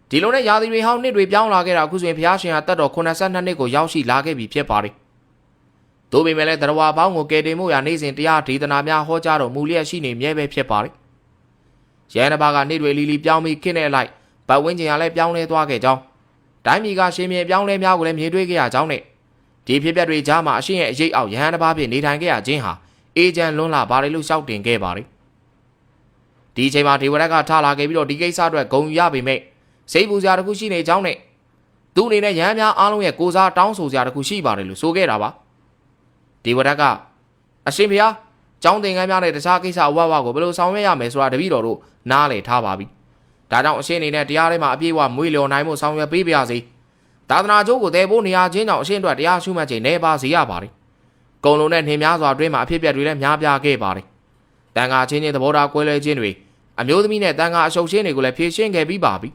ဒီလိုနဲ့ယာသီတွေဟောင်းနှစ်တွေပြောင်းလာခဲ့တာအခုဆိုရင်ဘုရားရှင်ဟာတတ်တော်82နှစ်ကိုရောက်ရှိလာခဲ့ပြီဖြစ်ပါတယ်။သို့ပေမဲ့လည်းတရားဘောင်းကိုကယ်တင်မှုရာနေ့စဉ်တရားဒေသနာများဟောကြားတော်မူလျက်ရှိနေမြဲပဲဖြစ်ပါတယ်။ရဟန်းတစ်ပါးကနေ့တွေလီလီပြောင်းပြီးခင်းတဲ့အလိုက် ပတ်ဝန်းကျင်ကလည်းပြောင်းလဲသွားခဲ့ကြောင်းတိုင်းပြည်ကရှင်မြေပြောင်းလဲများကိုလည်းမြင်တွေ့ခဲ့ရကြောင်းနဲ့ဒီဖြစ်ပျက်တွေကြားမှာအရှင်ရဲ့အရေးအောက်ရဟန်းတစ်ပါးဖြစ်နေထိုင်ခဲ့ရခြင်းဟာအေဂျင့်လွန်းလာပါတယ်လို့ရှောက်တင်ခဲ့ပါတယ်။ဒီအချိန်မှာဒေဝရတ်ကထလာခဲ့ပြီးတော့ဒီကိစ္စအတွက်ဂုံယူရပေမဲ့စိတ်ပူစရာတစ်ခုရှိနေကြောင်းနဲ့သူ့အနေနဲ့ရဟန်းများအားလုံးရဲ့ကိုစားတောင်းဆိုစရာတစ်ခုရှိပါတယ်လို့ဆိုခဲ့တာပါဒေဝဒတ်ကအရှင်ဘုရားကျောင်းသင်ခန်းများနဲ့တခြားကိစ္စအဝဝကိုဘယ်လိုဆောင်ရွက်ရမယ်ဆိုတာတပည့်တော်တို့နားလည်ထားပါပြီ ဒါကြောင့်အရှင်အနေနဲ့တရားထဲမှာအပြည့်အဝမွေးလျော်နိုင်မှုဆောင်ရွက်ပေးပါစေသာသနာကျိုးကိုတည်ဖို့နေရာချင်းကြောင့်အရှင်တို့တရားရှုမှတ်ခြင်းနေပါစေရပါတယ်ကုံလုံးနဲ့နှင်းများစွာအတွင်းမှာအဖြစ်ပြက်တွေလည်းများပြားခဲ့ပါတယ်တန်ခါချင်းချင်းသဘောထားကွဲလွဲခြင်းတွေအမျိုးသမီးနဲ့တန်ခါအရှုပ်ချင်းတွေကိုလည်းဖြေရှင်းခဲ့ပြီးပါပြီ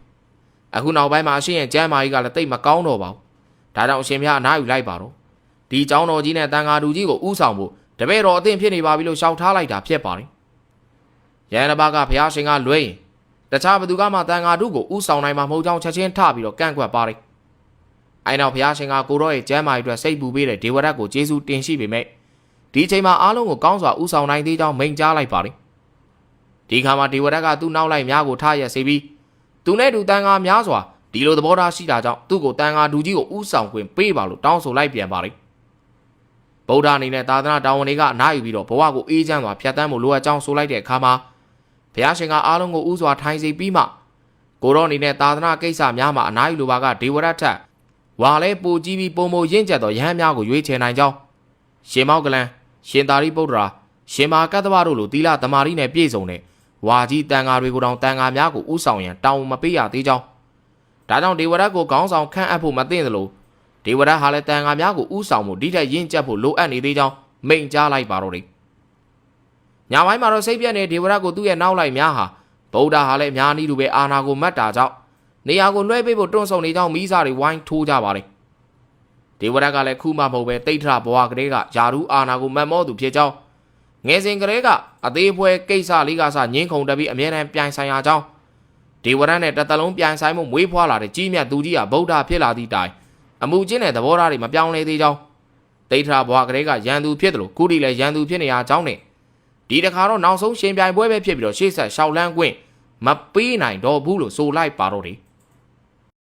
အခုနောက်ပိုင်းမှာအရှင်ရဲ့ကျမ်းမာကြီးကလည်းတိတ်မကောင်းတော့ပါဘူးဒါကြောင့်အရှင်ဘုရားအနားယူလိုက်ပါတော့ဒီเจ้าတော်ကြီးနဲ့တန်ဃာတူကြီးကိုဥဆောင်ဖို့တပည့်တော်အသင်ဖြစ်နေပါပြီလို့ရှောက်ထားလိုက်တာဖြစ်ပါတယ်ရဟန်းတစ်ပါးကဘုရားရှင်ကလွဲရင် တခြားဘသူကမှတန်ဃာတူကိုဥဆောင်နိုင်မှာမဟုတ်ကြောင်းချက်ချင်းထပြီးတော့ကန့်ကွက်ပါတယ်အဲနောက်ဘုရားရှင်ကကိုရောရဲ့ကျမ်းမာကြီးအတွက်စိတ်ပူပေးတဲ့ဒေဝရတ်ကိုကျေးဇူးတင်ရှိပေမဲ့ဒီအချိန်မှာအားလုံးကိုကောင်းစွာဥဆောင်နိုင်သေးကြောင်းမိန့်ကြားလိုက်ပါတယ်ဒီခါမှာဒေဝရတ်ကသူ့နောက်လိုက်များကိုထားရက်စေပြီးသူနဲ့တူတန်ဃာများစွာဒီလိုသဘောထားရှိတာကြောင့်သူ့ကိုတန်ဃာဒူကြီးကိုဥဆောင်ခွင့်ပေးပါလို့တောင်းဆိုလိုက်ပြန်ပါလိမ့်ဗုဒ္ဓအနေနဲ့သာသနာတော်ဝင်တွေကအနားယူပြီးတော့ဘဝကိုအေးချမ်းစွာဖြတ်တန်းဖို့လိုအပ်ကြောင်းဆိုလိုက်တဲ့အခါမှာ ဘုရားရှင်ကအားလုံးကိုဥစွာထိုင်စေပြီးမှကိုရောအနေနဲ့သာသနာကိစ္စများမှာအနားယူလိုပါကဒေဝရတ်ထက်ဝါလဲပူကြီးပြီးပုံမရင့်ကျက်သောယဟန်များကိုရွေးချယ်နိုင်ကြောင်းရှင်မောက်ကလန်ရှင်သာရိပုတ္တရာရှင်မာကတ္တဝတို့လိုသီလသမာဓိနဲ့ပြည့်စုံတဲ့ဝါကြီးတန်ဃာတွေကိုတောင်တန်ဃာများကိုဥဆောင်ရန်တောင်းမပေးရသေးကြောင်းဒါကြောင့်ဒေဝရတ်ကိုခေါင်းဆောင်ခန့်အပ်ဖို့မသင့်သလိုဒေဝရတ်ဟာလည်းတန်ဃာများကိုဥဆောင်မှုဒီထက်ရင့်ကျက်ဖို့လိုအပ်နေသေးကြောင်းမိန့်ကြားလိုက်ပါတော့တယ် ညပိုင်းမှာတော့စိတ်ပြက်နေဒေဝရတ်ကိုသူ့ရဲ့နောက်လိုက်များဟာဗုဒ္ဓဟာလည်းအများနည်းတူပဲအာနာကိုမတ်တာကြောင့်နေရာကိုလွှဲပေးဖို့တွန့်ဆုံနေကြောင်းမိစားတွေဝိုင်းထိုးကြပါတယ်ဒေဝရတ်ကလည်းခုမှမဟုတ်ပဲတိတ်ထဘွားကလေးကယာရုအာနာကိုမတ်မောသူဖြစ်ကြောင်းငယ်စဉ်ကလေးကအသေးဖွဲကိစ္စလေးကစငင်းခုန်တက်ပြီးအမြဲတမ်းပြိုင်ဆိုင်ရကြောင်းဒေဝရတ်နဲ့တသက်လုံးပြိုင်ဆိုင်မှုမွေးဖွားလာတဲ့ကြီးမြတ်သူကြီးဟာဗုဒ္ဓဖြစ်လာသည့်တိုင်အမှုချင်းတဲ့သဘောထားတွေမပြောင်းလဲသေးကြောင်းဒိဋ္ဌာဘွားကလေးကရန်သူဖြစ်တယ်လို့ခုထိလည်းရန်သူဖြစ်နေရကြောင်းနဲ့ ဒီတခါတော့နောက်ဆုံးရှင်ပြိုင်ပွဲပဲဖြစ်ပြီးတော့ရှေ့ဆက်ရှောက်လန်းခွင့်မပေးနိုင်တော့ဘူးလို့ဆိုလိုက်ပါတော့တယ်